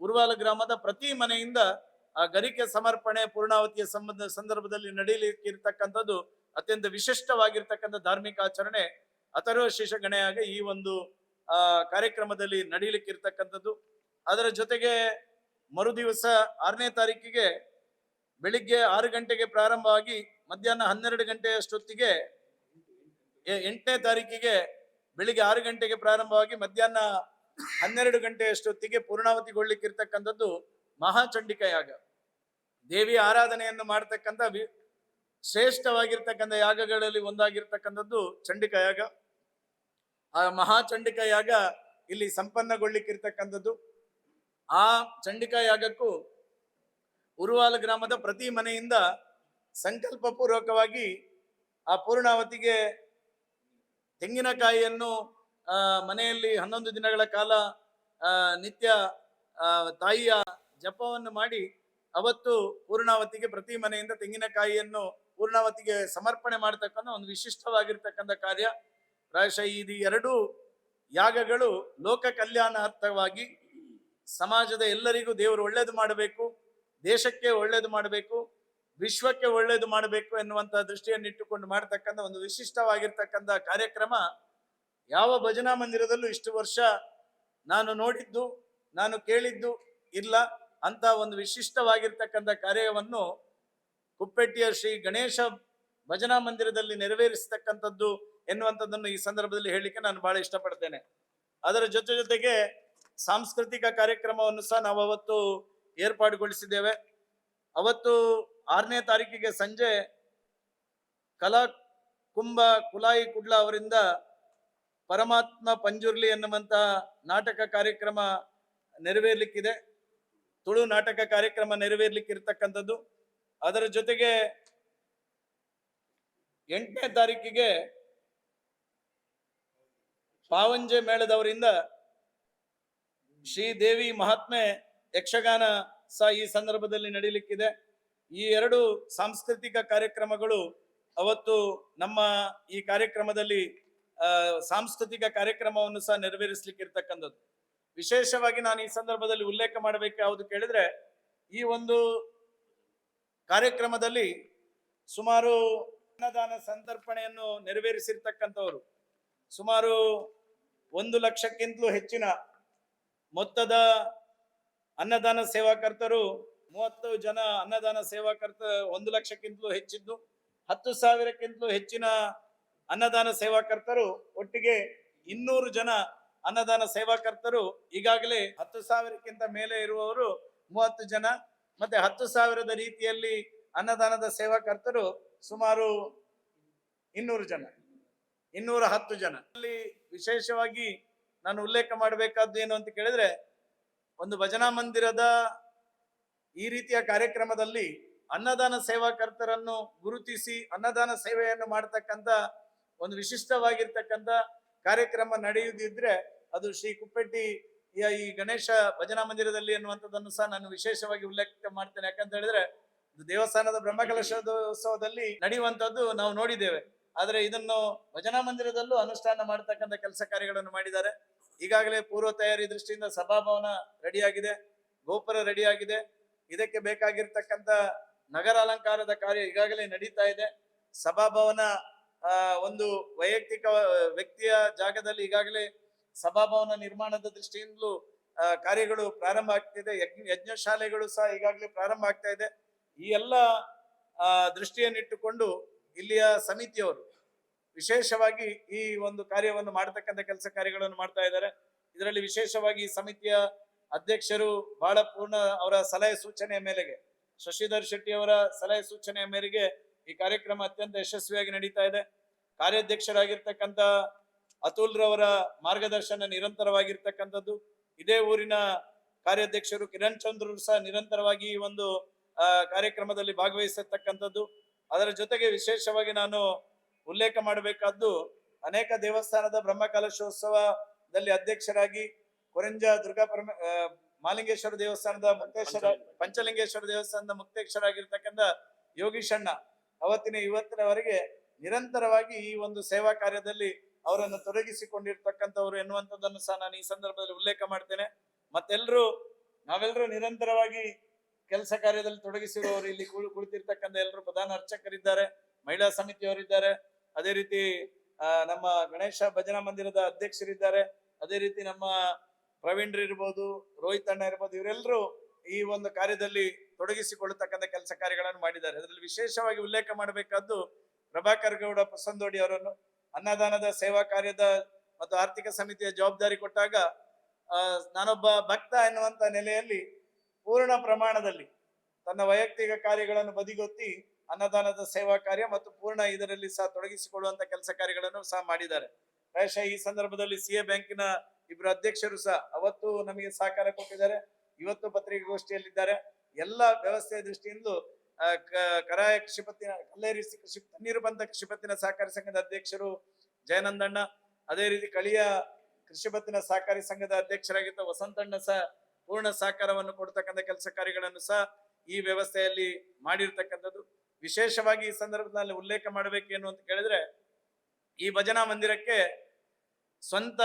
ಉರುವಾಲ ಗ್ರಾಮದ ಪ್ರತಿ ಮನೆಯಿಂದ ಆ ಗರಿಕೆ ಸಮರ್ಪಣೆ, ಪೂರ್ಣಾವತಿಯ ಸಂಬಂಧ ಸಂದರ್ಭದಲ್ಲಿ ನಡೀಲಿಕ್ಕಿರ್ತಕ್ಕಂಥದ್ದು ಅತ್ಯಂತ ವಿಶಿಷ್ಟವಾಗಿರ್ತಕ್ಕಂಥ ಧಾರ್ಮಿಕ ಆಚರಣೆ. ಅಥರ್ವ ಶೇಷ ಗಣಯಾಗ ಈ ಒಂದು, ಆ, ಕಾರ್ಯಕ್ರಮದಲ್ಲಿ ನಡೀಲಿಕ್ಕಿರ್ತಕ್ಕಂಥದ್ದು. ಅದರ ಜೊತೆಗೆ ಮರುದಿವಸ ಆರನೇ ತಾರೀಕಿಗೆ ಬೆಳಿಗ್ಗೆ ಆರು ಗಂಟೆಗೆ ಪ್ರಾರಂಭವಾಗಿ ಮಧ್ಯಾಹ್ನ ಹನ್ನೆರಡು ಗಂಟೆಯಷ್ಟೊತ್ತಿಗೆ ಎಂಟನೇ ತಾರೀಕಿಗೆ ಬೆಳಿಗ್ಗೆ ಆರು ಗಂಟೆಗೆ ಪ್ರಾರಂಭವಾಗಿ ಮಧ್ಯಾಹ್ನ ಹನ್ನೆರಡು ಗಂಟೆಯಷ್ಟೊತ್ತಿಗೆ ಪೂರ್ಣಾವತಿಗೊಳ್ಳಿಕ್ಕಿರ್ತಕ್ಕಂಥದ್ದು ಮಹಾಚಂಡಿಕ ಯಾಗ ದೇವಿ ಆರಾಧನೆಯನ್ನು ಮಾಡ್ತಕ್ಕಂಥ ವಿ- ಶ್ರೇಷ್ಠವಾಗಿರ್ತಕ್ಕಂಥ ಯಾಗಗಳಲ್ಲಿ ಒಂದಾಗಿರ್ತಕ್ಕಂಥದ್ದು ಚಂಡಿಕ ಯಾಗ ಆ ಮಹಾಚಂಡಿಕ ಯಾಗ ಇಲ್ಲಿ ಸಂಪನ್ನಗೊಳ್ಳಿಕ್ಕಿರ್ತಕ್ಕಂಥದ್ದು. ಆ ಚಂಡಿಕಾ ಯಾಗಕ್ಕೂ ಉರುವಾಲ ಗ್ರಾಮದ ಪ್ರತಿ ಮನೆಯಿಂದ ಸಂಕಲ್ಪ ಪೂರ್ವಕವಾಗಿ ಆ ಪೂರ್ಣಾವತಿಗೆ ತೆಂಗಿನಕಾಯಿಯನ್ನು ಮನೆಯಲ್ಲಿ ಹನ್ನೊಂದು ದಿನಗಳ ಕಾಲ ನಿತ್ಯ ತಾಯಿಯ ಜಪವನ್ನು ಮಾಡಿ ಅವತ್ತು ಪೂರ್ಣಾವತಿಗೆ ಪ್ರತಿ ಮನೆಯಿಂದ ತೆಂಗಿನಕಾಯಿಯನ್ನು ಪೂರ್ಣಾವತಿಗೆ ಸಮರ್ಪಣೆ ಮಾಡತಕ್ಕಂಥ ಒಂದು ವಿಶಿಷ್ಟವಾಗಿರ್ತಕ್ಕಂಥ ಕಾರ್ಯ. ಪ್ರಾಯಶಃ ಇದು ಎರಡು ಯಾಗಗಳು ಲೋಕ ಕಲ್ಯಾಣಾರ್ಥವಾಗಿ ಸಮಾಜದ ಎಲ್ಲರಿಗೂ ದೇವರು ಒಳ್ಳೇದು ಮಾಡಬೇಕು, ದೇಶಕ್ಕೆ ಒಳ್ಳೇದು ಮಾಡಬೇಕು, ವಿಶ್ವಕ್ಕೆ ಒಳ್ಳೇದು ಮಾಡಬೇಕು ಎನ್ನುವಂಥ ದೃಷ್ಟಿಯನ್ನಿಟ್ಟುಕೊಂಡು ಮಾಡತಕ್ಕಂಥ ಒಂದು ವಿಶಿಷ್ಟವಾಗಿರ್ತಕ್ಕಂಥ ಕಾರ್ಯಕ್ರಮ ಯಾವ ಭಜನಾ ಮಂದಿರದಲ್ಲೂ ಇಷ್ಟು ವರ್ಷ ನಾನು ನೋಡಿದ್ದು, ನಾನು ಕೇಳಿದ್ದು ಇಲ್ಲ. ಅಂತ ಒಂದು ವಿಶಿಷ್ಟವಾಗಿರ್ತಕ್ಕಂಥ ಕಾರ್ಯವನ್ನು ಕುಪ್ಪೆಟ್ಟಿಯ ಶ್ರೀ ಗಣೇಶ ಭಜನಾ ಮಂದಿರದಲ್ಲಿ ನೆರವೇರಿಸತಕ್ಕಂಥದ್ದು ಎನ್ನುವಂಥದ್ದನ್ನು ಈ ಸಂದರ್ಭದಲ್ಲಿ ಹೇಳಲಿಕ್ಕೆ ನಾನು ಬಹಳ ಇಷ್ಟಪಡ್ತೇನೆ. ಅದರ ಜೊತೆ ಜೊತೆಗೆ ಸಾಂಸ್ಕೃತಿಕ ಕಾರ್ಯಕ್ರಮವನ್ನು ಸಹ ನಾವು ಅವತ್ತು ಏರ್ಪಾಡುಗೊಳಿಸಿದ್ದೇವೆ. ಅವತ್ತು ಆರನೇ ತಾರೀಕಿಗೆ ಸಂಜೆ ಕಲಾ ಕುಂಭ ಕುಲಾಯಿ ಕುಡ್ಲ ಅವರಿಂದ ಪರಮಾತ್ಮ ಪಂಜುರ್ಲಿ ಎನ್ನುವಂತಹ ನಾಟಕ ಕಾರ್ಯಕ್ರಮ ನೆರವೇರ್ಲಿಕ್ಕಿದೆ. ತುಳು ನಾಟಕ ಕಾರ್ಯಕ್ರಮ ನೆರವೇರ್ಲಿಕ್ಕಿರ್ತಕ್ಕಂಥದ್ದು. ಅದರ ಜೊತೆಗೆ ಎಂಟನೇ ತಾರೀಕಿಗೆ ಪಾವಂಜೆ ಮೇಳದವರಿಂದ ಶ್ರೀದೇವಿ ಮಹಾತ್ಮೆ ಯಕ್ಷಗಾನ ಸಹ ಈ ಸಂದರ್ಭದಲ್ಲಿ ನಡೀಲಿಕ್ಕಿದೆ. ಈ ಎರಡು ಸಾಂಸ್ಕೃತಿಕ ಕಾರ್ಯಕ್ರಮಗಳು ಅವತ್ತು ನಮ್ಮ ಈ ಕಾರ್ಯಕ್ರಮದಲ್ಲಿ ಸಾಂಸ್ಕೃತಿಕ ಕಾರ್ಯಕ್ರಮವನ್ನು ಸಹ ನೆರವೇರಿಸಲಿಕ್ಕಿರ್ತಕ್ಕಂಥದ್ದು. ವಿಶೇಷವಾಗಿ ನಾನು ಈ ಸಂದರ್ಭದಲ್ಲಿ ಉಲ್ಲೇಖ ಮಾಡಬೇಕು ಯಾವುದು ಕೇಳಿದ್ರೆ, ಈ ಒಂದು ಕಾರ್ಯಕ್ರಮದಲ್ಲಿ ಸುಮಾರು ಅನ್ನದಾನ ಸಂತರ್ಪಣೆಯನ್ನು ನೆರವೇರಿಸಿರ್ತಕ್ಕಂಥವರು. ಸುಮಾರು ಒಂದು ಲಕ್ಷಕ್ಕಿಂತಲೂ ಹೆಚ್ಚಿನ ಮೊತ್ತದ ಅನ್ನದಾನ ಸೇವಾಕರ್ತರು, ಮೂವತ್ತು ಜನ ಅನ್ನದಾನ ಸೇವಾಕರ್ತ, ಒಂದು ಲಕ್ಷಕ್ಕಿಂತಲೂ ಹೆಚ್ಚಿದ್ದು, ಹತ್ತು ಸಾವಿರಕ್ಕಿಂತಲೂ ಹೆಚ್ಚಿನ ಅನ್ನದಾನ ಸೇವಾಕರ್ತರು ಒಟ್ಟಿಗೆ ಇನ್ನೂರು ಜನ ಅನ್ನದಾನ ಸೇವಾಕರ್ತರು ಈಗಾಗಲೇ ಹತ್ತು ಸಾವಿರಕ್ಕಿಂತ ಮೇಲೆ ಇರುವವರು ಮೂವತ್ತು ಜನ ಮತ್ತೆ ಹತ್ತು ಸಾವಿರದ ರೀತಿಯಲ್ಲಿ ಅನ್ನದಾನದ ಸೇವಾಕರ್ತರು ಸುಮಾರು ಇನ್ನೂರು ಜನ, ಇನ್ನೂರ ಹತ್ತು ಜನ. ಅಲ್ಲಿ ವಿಶೇಷವಾಗಿ ನಾನು ಉಲ್ಲೇಖ ಮಾಡಬೇಕಾದ್ದು ಏನು ಅಂತ ಕೇಳಿದ್ರೆ, ಒಂದು ಭಜನಾ ಮಂದಿರದ ಈ ರೀತಿಯ ಕಾರ್ಯಕ್ರಮದಲ್ಲಿ ಅನ್ನದಾನ ಸೇವಾಕರ್ತರನ್ನು ಗುರುತಿಸಿ ಅನ್ನದಾನ ಸೇವೆಯನ್ನು ಮಾಡತಕ್ಕಂತ ಒಂದು ವಿಶಿಷ್ಟವಾಗಿರ್ತಕ್ಕಂಥ ಕಾರ್ಯಕ್ರಮ ನಡೆಯುವುದಿದ್ರೆ ಅದು ಶ್ರೀ ಕುಪ್ಪೆಟ್ಟಿ ಈ- ಗಣೇಶ ಭಜನಾ ಮಂದಿರದಲ್ಲಿ ಅನ್ನುವಂಥದ್ದನ್ನು ಸಹ ನಾನು ವಿಶೇಷವಾಗಿ ಉಲ್ಲೇಖ ಮಾಡ್ತೇನೆ. ಯಾಕಂತ ಹೇಳಿದ್ರೆ ದೇವಸ್ಥಾನದ ಬ್ರಹ್ಮಕಲಶೋತ್ಸವದಲ್ಲಿ ನಡೆಯುವಂಥದ್ದು ನಾವು ನೋಡಿದ್ದೇವೆ. ಆದರೆ ಇದನ್ನು ಭಜನಾ ಮಂದಿರದಲ್ಲೂ ಅನುಷ್ಠಾನ ಮಾಡತಕ್ಕಂಥ ಕೆಲಸ ಕಾರ್ಯಗಳನ್ನು ಮಾಡಿದ್ದಾರೆ. ಈಗಾಗಲೇ ಪೂರ್ವ ತಯಾರಿ ದೃಷ್ಟಿಯಿಂದ ಸಭಾಭವನ ರೆಡಿಯಾಗಿದೆ. ಗೋಪುರ ರೆಡಿಯಾಗಿದೆ. ಇದಕ್ಕೆ ಬೇಕಾಗಿರ್ತಕ್ಕಂಥ ನಗರ ಅಲಂಕಾರದ ಕಾರ್ಯ ಈಗಾಗಲೇ ನಡೀತಾ ಇದೆ. ಸಭಾಭವನ ಒಂದು ವೈಯಕ್ತಿಕ ವ್ಯಕ್ತಿಯ ಜಾಗದಲ್ಲಿ ಈಗಾಗಲೇ ಸಭಾಭವನ ನಿರ್ಮಾಣದ ದೃಷ್ಟಿಯಿಂದಲೂ ಕಾರ್ಯಗಳು ಪ್ರಾರಂಭ ಆಗ್ತಿದೆ. ಯಜ್ಞ ಯಜ್ಞಶಾಲೆಗಳು ಸಹ ಈಗಾಗಲೇ ಪ್ರಾರಂಭ ಆಗ್ತಾ ಇದೆ. ಈ ಎಲ್ಲ ದೃಷ್ಟಿಯನ್ನಿಟ್ಟುಕೊಂಡು ಇಲ್ಲಿಯ ಸಮಿತಿಯವರು ವಿಶೇಷವಾಗಿ ಈ ಒಂದು ಕಾರ್ಯವನ್ನು ಮಾಡತಕ್ಕಂಥ ಕೆಲಸ ಕಾರ್ಯಗಳನ್ನು ಮಾಡ್ತಾ ಇದ್ದಾರೆ. ಇದರಲ್ಲಿ ವಿಶೇಷವಾಗಿ ಸಮಿತಿಯ ಅಧ್ಯಕ್ಷರು ಬಹಳ ಪೂರ್ಣ ಅವರ ಸಲಹೆ ಸೂಚನೆಯ ಮೇರೆಗೆ, ಶಶಿಧರ್ ಶೆಟ್ಟಿ ಅವರ ಸಲಹೆ ಸೂಚನೆಯ ಮೇರೆಗೆ ಈ ಕಾರ್ಯಕ್ರಮ ಅತ್ಯಂತ ಯಶಸ್ವಿಯಾಗಿ ನಡೀತಾ ಇದೆ. ಕಾರ್ಯಾಧ್ಯಕ್ಷರಾಗಿರ್ತಕ್ಕಂಥ ಅತುಲ್ ರವರ ಮಾರ್ಗದರ್ಶನ ನಿರಂತರವಾಗಿರ್ತಕ್ಕಂಥದ್ದು. ಇದೇ ಊರಿನ ಕಾರ್ಯಾಧ್ಯಕ್ಷರು ಕಿರಣ್ ಚಂದ್ರರು ಸಹ ನಿರಂತರವಾಗಿ ಈ ಒಂದು ಕಾರ್ಯಕ್ರಮದಲ್ಲಿ ಭಾಗವಹಿಸತಕ್ಕಂಥದ್ದು. ಅದರ ಜೊತೆಗೆ ವಿಶೇಷವಾಗಿ ನಾನು ಉಲ್ಲೇಖ ಮಾಡಬೇಕಾದ್ದು ಅನೇಕ ದೇವಸ್ಥಾನದ ಬ್ರಹ್ಮಕಲಶೋತ್ಸವದಲ್ಲಿ ಅಧ್ಯಕ್ಷರಾಗಿ ಕೊರಂಜ ದುರ್ಗಾ ಪರಮ ಮಾಲಿಂಗೇಶ್ವರ ದೇವಸ್ಥಾನದ ಮುಕ್ತೇಶ್ವರ ಪಂಚಲಿಂಗೇಶ್ವರ ದೇವಸ್ಥಾನದ ಮುಕ್ತೇಶ್ವರ ಆಗಿರ್ತಕ್ಕಂಥ ಅಣ್ಣ ಅವತ್ತಿನ ಇವತ್ತಿನವರೆಗೆ ನಿರಂತರವಾಗಿ ಈ ಒಂದು ಸೇವಾ ಕಾರ್ಯದಲ್ಲಿ ಅವರನ್ನು ತೊಡಗಿಸಿಕೊಂಡಿರ್ತಕ್ಕಂಥವ್ರು ಎನ್ನುವಂಥದ್ದನ್ನು ಸಹ ನಾನು ಈ ಸಂದರ್ಭದಲ್ಲಿ ಉಲ್ಲೇಖ ಮಾಡ್ತೇನೆ. ಮತ್ತೆಲ್ಲರೂ, ನಾವೆಲ್ಲರೂ ನಿರಂತರವಾಗಿ ಕೆಲಸ ಕಾರ್ಯದಲ್ಲಿ ತೊಡಗಿಸಿರುವವರು ಇಲ್ಲಿ ಕುಳಿ, ಕುಳಿತಿರ್ತಕ್ಕಂಥ ಎಲ್ಲರೂ ಪ್ರಧಾನ ಅರ್ಚಕರಿದ್ದಾರೆ, ಮಹಿಳಾ ಸಮಿತಿಯವರಿದ್ದಾರೆ. ಅದೇ ರೀತಿ ನಮ್ಮ ಗಣೇಶ ಭಜನಾ ಮಂದಿರದ ಅಧ್ಯಕ್ಷರಿದ್ದಾರೆ. ಅದೇ ರೀತಿ ನಮ್ಮ ಪ್ರವೀಣ್ರು ಇರ್ಬೋದು ರೋಹಿತ್ ಅಣ್ಣ ಇರ್ಬೋದು, ಇವರೆಲ್ಲರೂ ಈ ಒಂದು ಕಾರ್ಯದಲ್ಲಿ ತೊಡಗಿಸಿಕೊಳ್ಳತಕ್ಕಂಥ ಕೆಲಸ ಕಾರ್ಯಗಳನ್ನು ಮಾಡಿದ್ದಾರೆ. ಅದರಲ್ಲಿ ವಿಶೇಷವಾಗಿ ಉಲ್ಲೇಖ ಮಾಡಬೇಕಾದ್ದು ಪ್ರಭಾಕರ್ ಗೌಡ ಪಸಂದೋಡಿ ಅವರನ್ನು ಅನ್ನದಾನದ ಸೇವಾ ಕಾರ್ಯದ ಮತ್ತು ಆರ್ಥಿಕ ಸಮಿತಿಯ ಜವಾಬ್ದಾರಿ ಕೊಟ್ಟಾಗ ನಾನೊಬ್ಬ ಭಕ್ತ ಎನ್ನುವಂತ ನೆಲೆಯಲ್ಲಿ ಪೂರ್ಣ ಪ್ರಮಾಣದಲ್ಲಿ ತನ್ನ ವೈಯಕ್ತಿಕ ಕಾರ್ಯಗಳನ್ನು ಬದಿಗೊತ್ತಿ ಅನ್ನದಾನದ ಸೇವಾ ಕಾರ್ಯ ಮತ್ತು ಪೂರ್ಣ ಇದರಲ್ಲಿ ಸಹ ತೊಡಗಿಸಿಕೊಳ್ಳುವಂತ ಕೆಲಸ ಕಾರ್ಯಗಳನ್ನು ಸಹ ಮಾಡಿದ್ದಾರೆ. ಪ್ರಾಯಶಃ ಈ ಸಂದರ್ಭದಲ್ಲಿ ಸಿಎ ಬ್ಯಾಂಕಿನ ಇಬ್ಬರು ಅಧ್ಯಕ್ಷರು ಸಹ ಅವತ್ತು ನಮಗೆ ಸಹಕಾರ ಕೊಟ್ಟಿದ್ದಾರೆ. ಇವತ್ತು ಪತ್ರಿಕಾಗೋಷ್ಠಿಯಲ್ಲಿದ್ದಾರೆ. ಎಲ್ಲ ವ್ಯವಸ್ಥೆಯ ದೃಷ್ಟಿಯಿಂದ ಆ, ಕ- ಕರಾಯ ಕೃಷಿ ಕಲ್ಲೇರಿ ಕೃಷಿ ತಣ್ಣೀರು ಬಂದ ಕೃಷಿ ಪತ್ತಿನ ಸಹಕಾರಿ ಸಂಘದ ಅಧ್ಯಕ್ಷರು ಜಯನಂದಣ್ಣ ಅದೇ ರೀತಿ ಕಳಿಯ ಕೃಷಿ ಭತ್ತಿನ ಸಹಕಾರಿ ಸಂಘದ ಅಧ್ಯಕ್ಷರಾಗಿದ್ದ ವಸಂತಣ್ಣ ಸಹ ಪೂರ್ಣ ಸಹಕಾರವನ್ನು ಕೊಡ್ತಕ್ಕಂಥ ಕೆಲಸ ಕಾರ್ಯಗಳನ್ನು ಸಹ ಈ ವ್ಯವಸ್ಥೆಯಲ್ಲಿ ಮಾಡಿರ್ತಕ್ಕಂಥದ್ದು. ವಿಶೇಷವಾಗಿ ಈ ಸಂದರ್ಭದಲ್ಲಿ ಉಲ್ಲೇಖ ಮಾಡಬೇಕೇನು ಅಂತ ಕೇಳಿದ್ರೆ ಈ ಭಜನಾ ಮಂದಿರಕ್ಕೆ ಸ್ವಂತ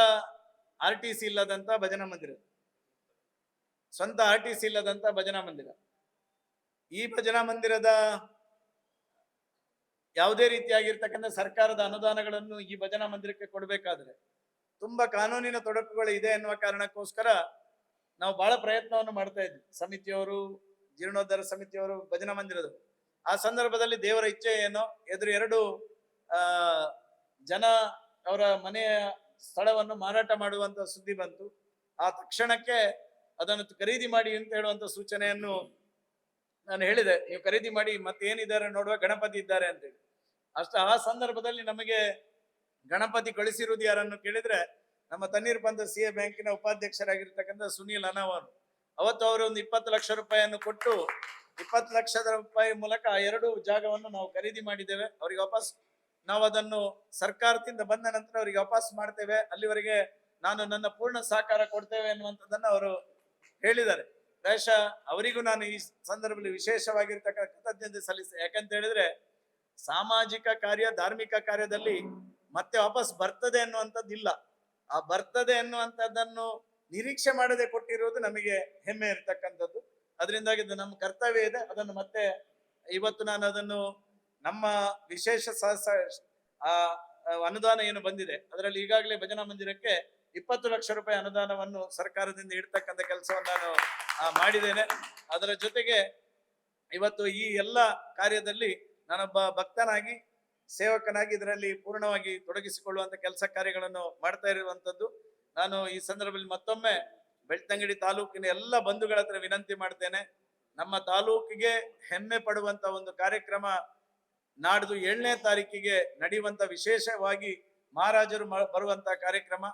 ಆರ್ ಟಿ ಸಿ ಇಲ್ಲದಂತ ಭಜನಾ ಮಂದಿರ. ಸ್ವಂತ ಆರ್ ಟಿ ಸಿ ಇಲ್ಲದಂತ ಭಜನಾ ಮಂದಿರ. ಈ ಭಜನಾ ಮಂದಿರದ ಯಾವುದೇ ರೀತಿಯಾಗಿರ್ತಕ್ಕಂಥ ಸರ್ಕಾರದ ಅನುದಾನಗಳನ್ನು ಈ ಭಜನಾ ಮಂದಿರಕ್ಕೆ ಕೊಡಬೇಕಾದ್ರೆ ತುಂಬಾ ಕಾನೂನಿನ ತೊಡಕುಗಳು ಇದೆ ಎನ್ನುವ ಕಾರಣಕ್ಕೋಸ್ಕರ ನಾವು ಬಹಳ ಪ್ರಯತ್ನವನ್ನು ಮಾಡ್ತಾ ಇದ್ವಿ. ಸಮಿತಿಯವರು, ಜೀರ್ಣೋದ್ಧಾರ ಸಮಿತಿಯವರು, ಭಜನಾ ಮಂದಿರದ ಆ ಸಂದರ್ಭದಲ್ಲಿ ದೇವರ ಇಚ್ಛೆ ಏನೋ? ಎದುರು ಎರಡು ಜನ ಅವರ ಮನೆಯ ಸ್ಥಳವನ್ನು ಮಾರಾಟ ಮಾಡುವಂತ ಸುದ್ದಿ ಬಂತು. ಆ ತಕ್ಷಣಕ್ಕೆ ಅದನ್ನು ಖರೀದಿ ಮಾಡಿ ಅಂತ ಹೇಳುವಂತ ಸೂಚನೆಯನ್ನು ನಾನು ಹೇಳಿದೆ. ನೀವು ಖರೀದಿ ಮಾಡಿ ಮತ್ತೆ ಏನಿದ್ದಾರೆ ನೋಡುವ ಗಣಪತಿ ಇದ್ದಾರೆ ಅಂತೇಳಿ. ಅಷ್ಟ ಆ ಸಂದರ್ಭದಲ್ಲಿ ನಮಗೆ ಗಣಪತಿ ಕಳಿಸಿರುವುದು ಯಾರನ್ನು ಕೇಳಿದ್ರೆ ನಮ್ಮ ತಣ್ಣೀರ್ ಪಂತ ಸಿ ಎ ಬ್ಯಾಂಕಿನ ಉಪಾಧ್ಯಕ್ಷರಾಗಿರ್ತಕ್ಕಂಥ ಸುನೀಲ್ ಅನಾವರ್. ಅವತ್ತು ಅವರು ಒಂದು ಇಪ್ಪತ್ತು ಲಕ್ಷ ರೂಪಾಯಿಯನ್ನು ಕೊಟ್ಟು ಇಪ್ಪತ್ತು ಲಕ್ಷದ ರೂಪಾಯಿ ಮೂಲಕ ಆ ಎರಡು ಜಾಗವನ್ನು ನಾವು ಖರೀದಿ ಮಾಡಿದ್ದೇವೆ. ಅವರಿಗೆ ವಾಪಸ್ ನಾವು ಅದನ್ನು ಸರ್ಕಾರದಿಂದ ಬಂದ ನಂತರ ಅವರಿಗೆ ವಾಪಸ್ ಮಾಡ್ತೇವೆ. ಅಲ್ಲಿವರೆಗೆ ನಾನು ನನ್ನ ಪೂರ್ಣ ಸಹಕಾರ ಕೊಡ್ತೇವೆ ಅನ್ನುವಂಥದ್ದನ್ನು ಅವರು ಹೇಳಿದ್ದಾರೆ. ದೇಶ, ಅವರಿಗೂ ನಾನು ಈ ಸಂದರ್ಭದಲ್ಲಿ ವಿಶೇಷವಾಗಿರ್ತಕ್ಕಂಥ ಕೃತಜ್ಞತೆ ಸಲ್ಲಿಸಿದೆ ಯಾಕಂತ ಹೇಳಿದ್ರೆ, ಸಾಮಾಜಿಕ ಕಾರ್ಯ, ಧಾರ್ಮಿಕ ಕಾರ್ಯದಲ್ಲಿ ಮತ್ತೆ ವಾಪಸ್ ಬರ್ತದೆ ಅನ್ನುವಂಥದ್ದು ಇಲ್ಲ. ಆ ಬರ್ತದೆ ಅನ್ನುವಂಥದ್ದನ್ನು ನಿರೀಕ್ಷೆ ಮಾಡದೆ ಕೊಟ್ಟಿರುವುದು ನಮಗೆ ಹೆಮ್ಮೆ ಇರತಕ್ಕಂಥದ್ದು. ಅದರಿಂದಾಗಿ ನಮ್ಮ ಕರ್ತವ್ಯ ಇದೆ. ಅದನ್ನು ಮತ್ತೆ ಇವತ್ತು ನಾನು ಅದನ್ನು ನಮ್ಮ ವಿಶೇಷ ಸಹ ಆ, ಅನುದಾನ ಏನು ಬಂದಿದೆ, ಅದರಲ್ಲಿ ಈಗಾಗಲೇ ಭಜನಾ ಮಂದಿರಕ್ಕೆ ಇಪ್ಪತ್ತು ಲಕ್ಷ ರೂಪಾಯಿ ಅನುದಾನವನ್ನು ಸರ್ಕಾರದಿಂದ ಇಡ್ತಕ್ಕಂಥ ಕೆಲಸವನ್ನು ನಾನು ಮಾಡಿದ್ದೇನೆ. ಅದರ ಜೊತೆಗೆ ಇವತ್ತು ಈ ಎಲ್ಲ ಕಾರ್ಯದಲ್ಲಿ ನಾನೊಬ್ಬ ಭಕ್ತನಾಗಿ, ಸೇವಕನಾಗಿ ಇದರಲ್ಲಿ ಪೂರ್ಣವಾಗಿ ತೊಡಗಿಸಿಕೊಳ್ಳುವಂತ ಕೆಲಸ ಕಾರ್ಯಗಳನ್ನು ಮಾಡ್ತಾ ಇರುವಂತದ್ದು ನಾನು ಈ ಸಂದರ್ಭದಲ್ಲಿ ಮತ್ತೊಮ್ಮೆ ಬೆಳ್ತಂಗಡಿ ತಾಲೂಕಿನ ಎಲ್ಲ ಬಂಧುಗಳ ಹತ್ರ ವಿನಂತಿ ಮಾಡ್ತೇನೆ. ನಮ್ಮ ತಾಲೂಕಿಗೆ ಹೆಮ್ಮೆ ಪಡುವಂತ ಒಂದು ಕಾರ್ಯಕ್ರಮ ನಾಡ್ದು ಏಳನೇ ತಾರೀಕಿಗೆ ನಡೆಯುವಂತ ವಿಶೇಷವಾಗಿ ಮಹಾರಾಜರು ಬರುವಂತ ಕಾರ್ಯಕ್ರಮ.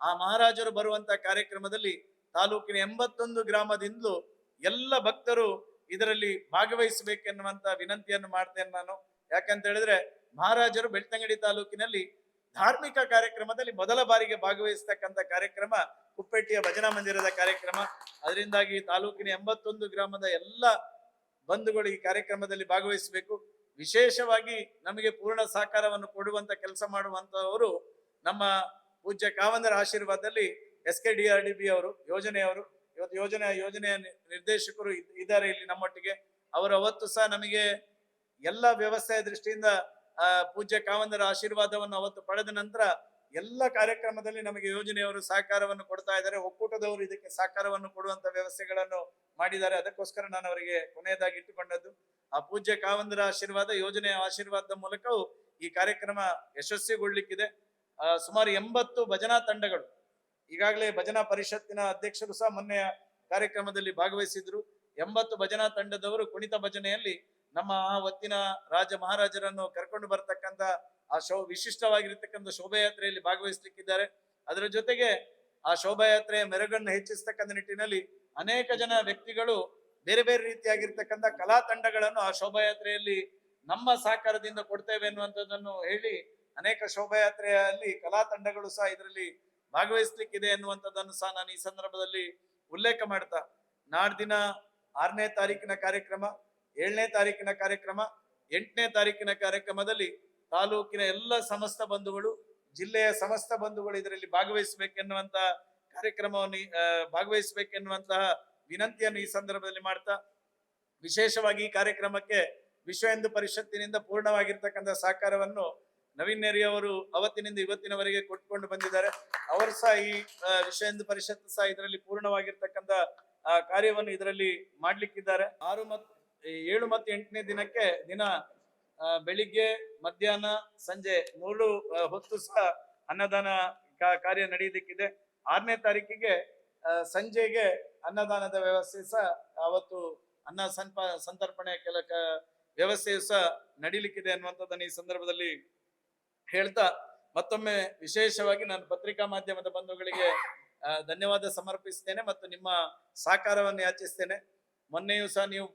ಆ ಮಹಾರಾಜರು ಬರುವಂತ ಕಾರ್ಯಕ್ರಮದಲ್ಲಿ ತಾಲೂಕಿನ ಎಂಬತ್ತೊಂದು ಗ್ರಾಮದಿಂದಲೂ ಎಲ್ಲ ಭಕ್ತರು ಇದರಲ್ಲಿ ಭಾಗವಹಿಸಬೇಕೆನ್ನುವಂತ ವಿನಂತಿಯನ್ನು ಮಾಡ್ತೇನೆ ನಾನು. ಯಾಕಂತ ಹೇಳಿದ್ರೆ ಮಹಾರಾಜರು ಬೆಳ್ತಂಗಡಿ ತಾಲೂಕಿನಲ್ಲಿ ಧಾರ್ಮಿಕ ಕಾರ್ಯಕ್ರಮದಲ್ಲಿ ಮೊದಲ ಬಾರಿಗೆ ಭಾಗವಹಿಸ್ತಕ್ಕಂಥ ಕಾರ್ಯಕ್ರಮ ಕುಪ್ಪೆಟ್ಟಿಯ ಭಜನಾ ಮಂದಿರದ ಕಾರ್ಯಕ್ರಮ. ಅದರಿಂದಾಗಿ ತಾಲೂಕಿನ ಎಂಬತ್ತೊಂದು ಗ್ರಾಮದ ಎಲ್ಲ ಬಂಧುಗಳು ಈ ಕಾರ್ಯಕ್ರಮದಲ್ಲಿ ಭಾಗವಹಿಸಬೇಕು. ವಿಶೇಷವಾಗಿ ನಮಗೆ ಪೂರ್ಣ ಸಹಕಾರವನ್ನು ಕೊಡುವಂತ ಕೆಲಸ ಮಾಡುವಂತವರು ನಮ್ಮ ಪೂಜ್ಯ ಕಾವಂದರ ಆಶೀರ್ವಾದದಲ್ಲಿ S K D R D B ಅವರು, ಯೋಜನೆಯವರು, ಇವತ್ತು ಯೋಜನೆ, ಯೋಜನೆಯ ನಿರ್ದೇಶಕರು ಇದ್- ಇದ್ದಾರೆ ಇಲ್ಲಿ ನಮ್ಮೊಟ್ಟಿಗೆ. ಅವರು ಅವತ್ತು ಸಹ ನಮಗೆ ಎಲ್ಲ ವ್ಯವಸ್ಥೆಯ ದೃಷ್ಟಿಯಿಂದ ಪೂಜ್ಯ ಕಾವಂದರ ಆಶೀರ್ವಾದವನ್ನು ಅವತ್ತು ಪಡೆದ ನಂತರ ಎಲ್ಲ ಕಾರ್ಯಕ್ರಮದಲ್ಲಿ ನಮಗೆ ಯೋಜನೆಯವರು ಸಹಕಾರವನ್ನು ಕೊಡ್ತಾ ಇದ್ದಾರೆ. ಒಕ್ಕೂಟದವರು ಇದಕ್ಕೆ ಸಹಕಾರವನ್ನು ಕೊಡುವಂತ ವ್ಯವಸ್ಥೆಗಳನ್ನು ಮಾಡಿದ್ದಾರೆ. ಅದಕ್ಕೋಸ್ಕರ ನಾನು ಅವರಿಗೆ ಕೊನೆಯದಾಗಿ ಇಟ್ಟುಕೊಂಡದ್ದು, ಆ ಪೂಜ್ಯ ಕಾವಂದರ ಆಶೀರ್ವಾದ, ಯೋಜನೆಯ ಆಶೀರ್ವಾದದ ಮೂಲಕವೂ ಈ ಕಾರ್ಯಕ್ರಮ ಯಶಸ್ವಿಗೊಳ್ಳಿಕ್ಕಿದೆ. ಸುಮಾರು ಎಂಬತ್ತು ಭಜನಾ ತಂಡಗಳು. ಈಗಾಗಲೇ ಭಜನಾ ಪರಿಷತ್ತಿನ ಅಧ್ಯಕ್ಷರು ಸಹ ಮೊನ್ನೆಯ ಕಾರ್ಯಕ್ರಮದಲ್ಲಿ ಭಾಗವಹಿಸಿದ್ರು. ಎಂಬತ್ತು ಭಜನಾ ತಂಡದವರು ಕುಣಿತ ಭಜನೆಯಲ್ಲಿ ನಮ್ಮ ಆ ಹೊತ್ತಿನ ರಾಜ ಮಹಾರಾಜರನ್ನು ಕರ್ಕೊಂಡು ಬರ್ತಕ್ಕಂತ ಆ ಶೋ ವಿಶಿಷ್ಟವಾಗಿರ್ತಕ್ಕಂಥ ಶೋಭಾಯಾತ್ರೆಯಲ್ಲಿ ಭಾಗವಹಿಸ್ಲಿಕ್ಕಿದ್ದಾರೆ. ಅದರ ಜೊತೆಗೆ ಆ ಶೋಭಾಯಾತ್ರೆಯ ಮೆರುಗನ್ನು ಹೆಚ್ಚಿಸ್ತಕ್ಕಂಥ ನಿಟ್ಟಿನಲ್ಲಿ ಅನೇಕ ಜನ ವ್ಯಕ್ತಿಗಳು ಬೇರೆ ಬೇರೆ ರೀತಿಯಾಗಿರ್ತಕ್ಕಂಥ ಕಲಾ ತಂಡಗಳನ್ನು ಆ ಶೋಭಾಯಾತ್ರೆಯಲ್ಲಿ ನಮ್ಮ ಸಹಕಾರದಿಂದ ಕೊಡ್ತೇವೆ ಅನ್ನುವಂಥದ್ದನ್ನು ಹೇಳಿ ಅನೇಕ ಶೋಭಾಯಾತ್ರೆಯಲ್ಲಿ ಕಲಾ ತಂಡಗಳು ಸಹ ಇದರಲ್ಲಿ ಭಾಗವಹಿಸ್ಲಿಕ್ಕಿದೆ ಎನ್ನುವಂಥದ್ದನ್ನು ಸಹ ನಾನು ಈ ಸಂದರ್ಭದಲ್ಲಿ ಉಲ್ಲೇಖ ಮಾಡ್ತಾ ನಾಡ್ದಿನ ಆರನೇ ತಾರೀಕಿನ ಕಾರ್ಯಕ್ರಮ, ಏಳನೇ ತಾರೀಕಿನ ಕಾರ್ಯಕ್ರಮ, ಎಂಟನೇ ತಾರೀಕಿನ ಕಾರ್ಯಕ್ರಮದಲ್ಲಿ ತಾಲೂಕಿನ ಎಲ್ಲ ಸಮಸ್ತ ಬಂಧುಗಳು, ಜಿಲ್ಲೆಯ ಸಮಸ್ತ ಬಂಧುಗಳು ಇದರಲ್ಲಿ ಭಾಗವಹಿಸಬೇಕೆನ್ನುವಂತ ಕಾರ್ಯಕ್ರಮವನ್ನು ಭಾಗವಹಿಸಬೇಕೆನ್ನುವಂತಹ ವಿನಂತಿಯನ್ನು ಈ ಸಂದರ್ಭದಲ್ಲಿ ಮಾಡ್ತಾ, ವಿಶೇಷವಾಗಿ ಈ ಕಾರ್ಯಕ್ರಮಕ್ಕೆ ವಿಶ್ವ ಹಿಂದೂ ಪರಿಷತ್ತಿನಿಂದ ಪೂರ್ಣವಾಗಿರ್ತಕ್ಕಂಥ ಸಹಕಾರವನ್ನು ನವೀನ್ ನೆರಿ ಅವರು ಅವತ್ತಿನಿಂದ ಇವತ್ತಿನವರೆಗೆ ಕೊಟ್ಕೊಂಡು ಬಂದಿದ್ದಾರೆ. ಅವರು ಸಹ ಈ ವಿಷಯ ವಿಶ್ವ ಹಿಂದೂ ಪರಿಷತ್ ಸಹ ಇದರಲ್ಲಿ ಪೂರ್ಣವಾಗಿರ್ತಕ್ಕಂಥ ಕಾರ್ಯವನ್ನು ಇದರಲ್ಲಿ ಮಾಡ್ಲಿಕ್ಕಿದ್ದಾರೆ. ಆರು ಮತ್ತು ಏಳು ಮತ್ತು ಎಂಟನೇ ದಿನಕ್ಕೆ ದಿನ ಬೆಳಿಗ್ಗೆ, ಮಧ್ಯಾಹ್ನ, ಸಂಜೆ ಮೂರು ಹೊತ್ತು ಸಹ ಅನ್ನದಾನ ಕಾರ್ಯ ನಡೆಯಲಿಕ್ಕಿದೆ. ಆರನೇ ತಾರೀಕಿಗೆ ಸಂಜೆಗೆ ಅನ್ನದಾನದ ವ್ಯವಸ್ಥೆ ಸಹ ಅವತ್ತು ಅನ್ನ ಸಂಪ, ಸಂತರ್ಪಣೆ ಕೆಲ ವ್ಯವಸ್ಥೆಯು ಸಹ ನಡೀಲಿಕ್ಕಿದೆ ಅನ್ನುವಂಥದ್ದನ್ನು ಈ ಸಂದರ್ಭದಲ್ಲಿ ಹೇಳ್ತಾ ಮತ್ತೊಮ್ಮೆ ವಿಶೇಷವಾಗಿ ನಾನು ಪತ್ರಿಕಾ ಮಾಧ್ಯಮದ ಬಂಧುಗಳಿಗೆ ಧನ್ಯವಾದ ಸಮರ್ಪಿಸ್ತೇನೆ ಮತ್ತು ನಿಮ್ಮ ಸಹಕಾರವನ್ನು ಯಾಚಿಸ್ತೇನೆ. ಮೊನ್ನೆಯೂ ಸಹ ನೀವು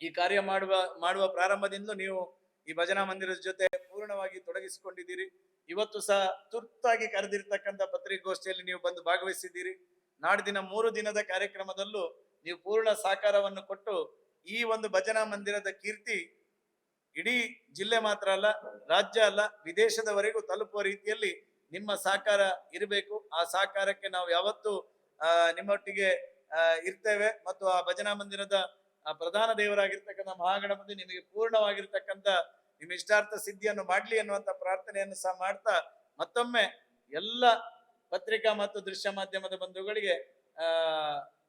ಈ ಕಾರ್ಯ ಮಾಡುವ ಮಾಡುವ ಪ್ರಾರಂಭದಿಂದಲೂ ನೀವು ಈ ಭಜನಾ ಮಂದಿರದ ಜೊತೆ ಪೂರ್ಣವಾಗಿ ತೊಡಗಿಸಿಕೊಂಡಿದ್ದೀರಿ. ಇವತ್ತು ಸಹ ತುರ್ತಾಗಿ ಕರೆದಿರ್ತಕ್ಕಂಥ ಪತ್ರಿಕಾಗೋಷ್ಠಿಯಲ್ಲಿ ನೀವು ಬಂದು ಭಾಗವಹಿಸಿದ್ದೀರಿ. ನಾಡಿನ ಮೂರು ದಿನದ ಕಾರ್ಯಕ್ರಮದಲ್ಲೂ ನೀವು ಪೂರ್ಣ ಸಹಕಾರವನ್ನು ಕೊಟ್ಟು ಈ ಒಂದು ಭಜನಾ ಮಂದಿರದ ಕೀರ್ತಿ ಇಡೀ ಜಿಲ್ಲೆ ಮಾತ್ರ ಅಲ್ಲ, ರಾಜ್ಯ ಅಲ್ಲ, ವಿದೇಶದವರೆಗೂ ತಲುಪುವ ರೀತಿಯಲ್ಲಿ ನಿಮ್ಮ ಸಹಕಾರ ಇರಬೇಕು. ಆ ಸಹಕಾರಕ್ಕೆ ನಾವು ಯಾವತ್ತೂ ನಿಮ್ಮೊಟ್ಟಿಗೆ ಇರ್ತೇವೆ ಮತ್ತು ಆ ಭಜನಾ ಮಂದಿರದ ಪ್ರಧಾನ ದೇವರಾಗಿರ್ತಕ್ಕಂಥ ಮಹಾಗಣಪತಿ ನಿಮಗೆ ಪೂರ್ಣವಾಗಿರ್ತಕ್ಕಂಥ ನಿಮ್ಮ ಇಷ್ಟಾರ್ಥ ಸಿದ್ಧಿಯನ್ನು ಮಾಡಲಿ ಅನ್ನುವಂತ ಪ್ರಾರ್ಥನೆಯನ್ನು ಸಹ ಮಾಡ್ತಾ ಮತ್ತೊಮ್ಮೆ ಎಲ್ಲ ಪತ್ರಿಕಾ ಮತ್ತು ದೃಶ್ಯ ಮಾಧ್ಯಮದ ಬಂಧುಗಳಿಗೆ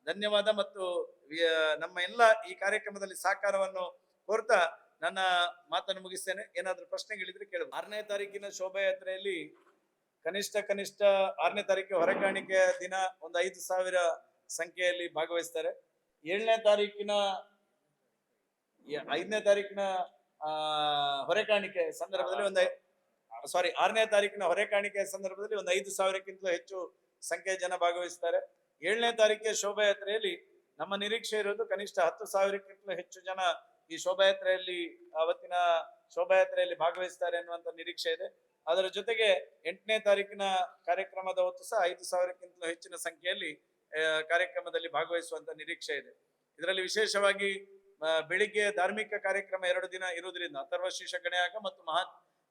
ಧನ್ಯವಾದ ಮತ್ತು ನಮ್ಮ ಎಲ್ಲ ಈ ಕಾರ್ಯಕ್ರಮದಲ್ಲಿ ಸಹಕಾರವನ್ನು ಕೋರ್ತಾ ನನ್ನ ಮಾತನ್ನು ಮುಗಿಸ್ತೇನೆ. ಏನಾದರೂ ಪ್ರಶ್ನೆಗಳಿದ್ರೆ ಕೇಳಬಹುದು ಆರನೇ ತಾರೀಕಿನ ಶೋಭಾಯಾತ್ರೆಯಲ್ಲಿ ಕನಿಷ್ಠ ಕನಿಷ್ಠ ಆರನೇ ತಾರೀಕು ಹೊರಕಾಣಿಕೆಯ ದಿನ ಒಂದು ಐದು ಸಾವಿರ ಸಂಖ್ಯೆಯಲ್ಲಿ ಭಾಗವಹಿಸ್ತಾರೆ. ಏಳನೇ ತಾರೀಕಿನ ಐದನೇ ತಾರೀಕಿನ ಹೊರೆ ಹೊರೆಕಾಣಿಕೆ ಸಂದರ್ಭದಲ್ಲಿ ಒಂದು ಸಾರಿ ಆರನೇ ತಾರೀಕಿನ ಹೊರೆಕಾಣಿಕೆ ಸಂದರ್ಭದಲ್ಲಿ ಒಂದು ಐದು ಸಾವಿರಕ್ಕಿಂತ ಹೆಚ್ಚು ಸಂಖ್ಯೆ ಜನ ಭಾಗವಹಿಸ್ತಾರೆ. ಏಳನೇ ತಾರೀಕಿನ ಶೋಭಾಯಾತ್ರೆಯಲ್ಲಿ ನಮ್ಮ ನಿರೀಕ್ಷೆ ಇರೋದು ಕನಿಷ್ಠ ಹತ್ತು ಸಾವಿರಕ್ಕಿಂತಲೂ ಹೆಚ್ಚು ಜನ ಈ ಶೋಭಾಯಾತ್ರೆಯಲ್ಲಿ ಅವತ್ತಿನ ಶೋಭಾಯಾತ್ರೆಯಲ್ಲಿ ಭಾಗವಹಿಸ್ತಾರೆ ಅನ್ನುವಂತ ನಿರೀಕ್ಷೆ ಇದೆ. ಅದರ ಜೊತೆಗೆ ಎಂಟನೇ ತಾರೀಕಿನ ಕಾರ್ಯಕ್ರಮದ ಹೊತ್ತು ಸಹ ಐದು ಸಾವಿರಕ್ಕಿಂತಲೂ ಹೆಚ್ಚಿನ ಸಂಖ್ಯೆಯಲ್ಲಿ ಕಾರ್ಯಕ್ರಮದಲ್ಲಿ ಭಾಗವಹಿಸುವಂತ ನಿರೀಕ್ಷೆ ಇದೆ. ಇದರಲ್ಲಿ ವಿಶೇಷವಾಗಿ ಬೆಳಿಗ್ಗೆ ಧಾರ್ಮಿಕ ಕಾರ್ಯಕ್ರಮ ಎರಡು ದಿನ ಇರುವುದರಿಂದ, ಅಥರ್ವ ಶೀರ್ಷ ಗಣಯಾಗ ಮತ್ತು ಮಹಾ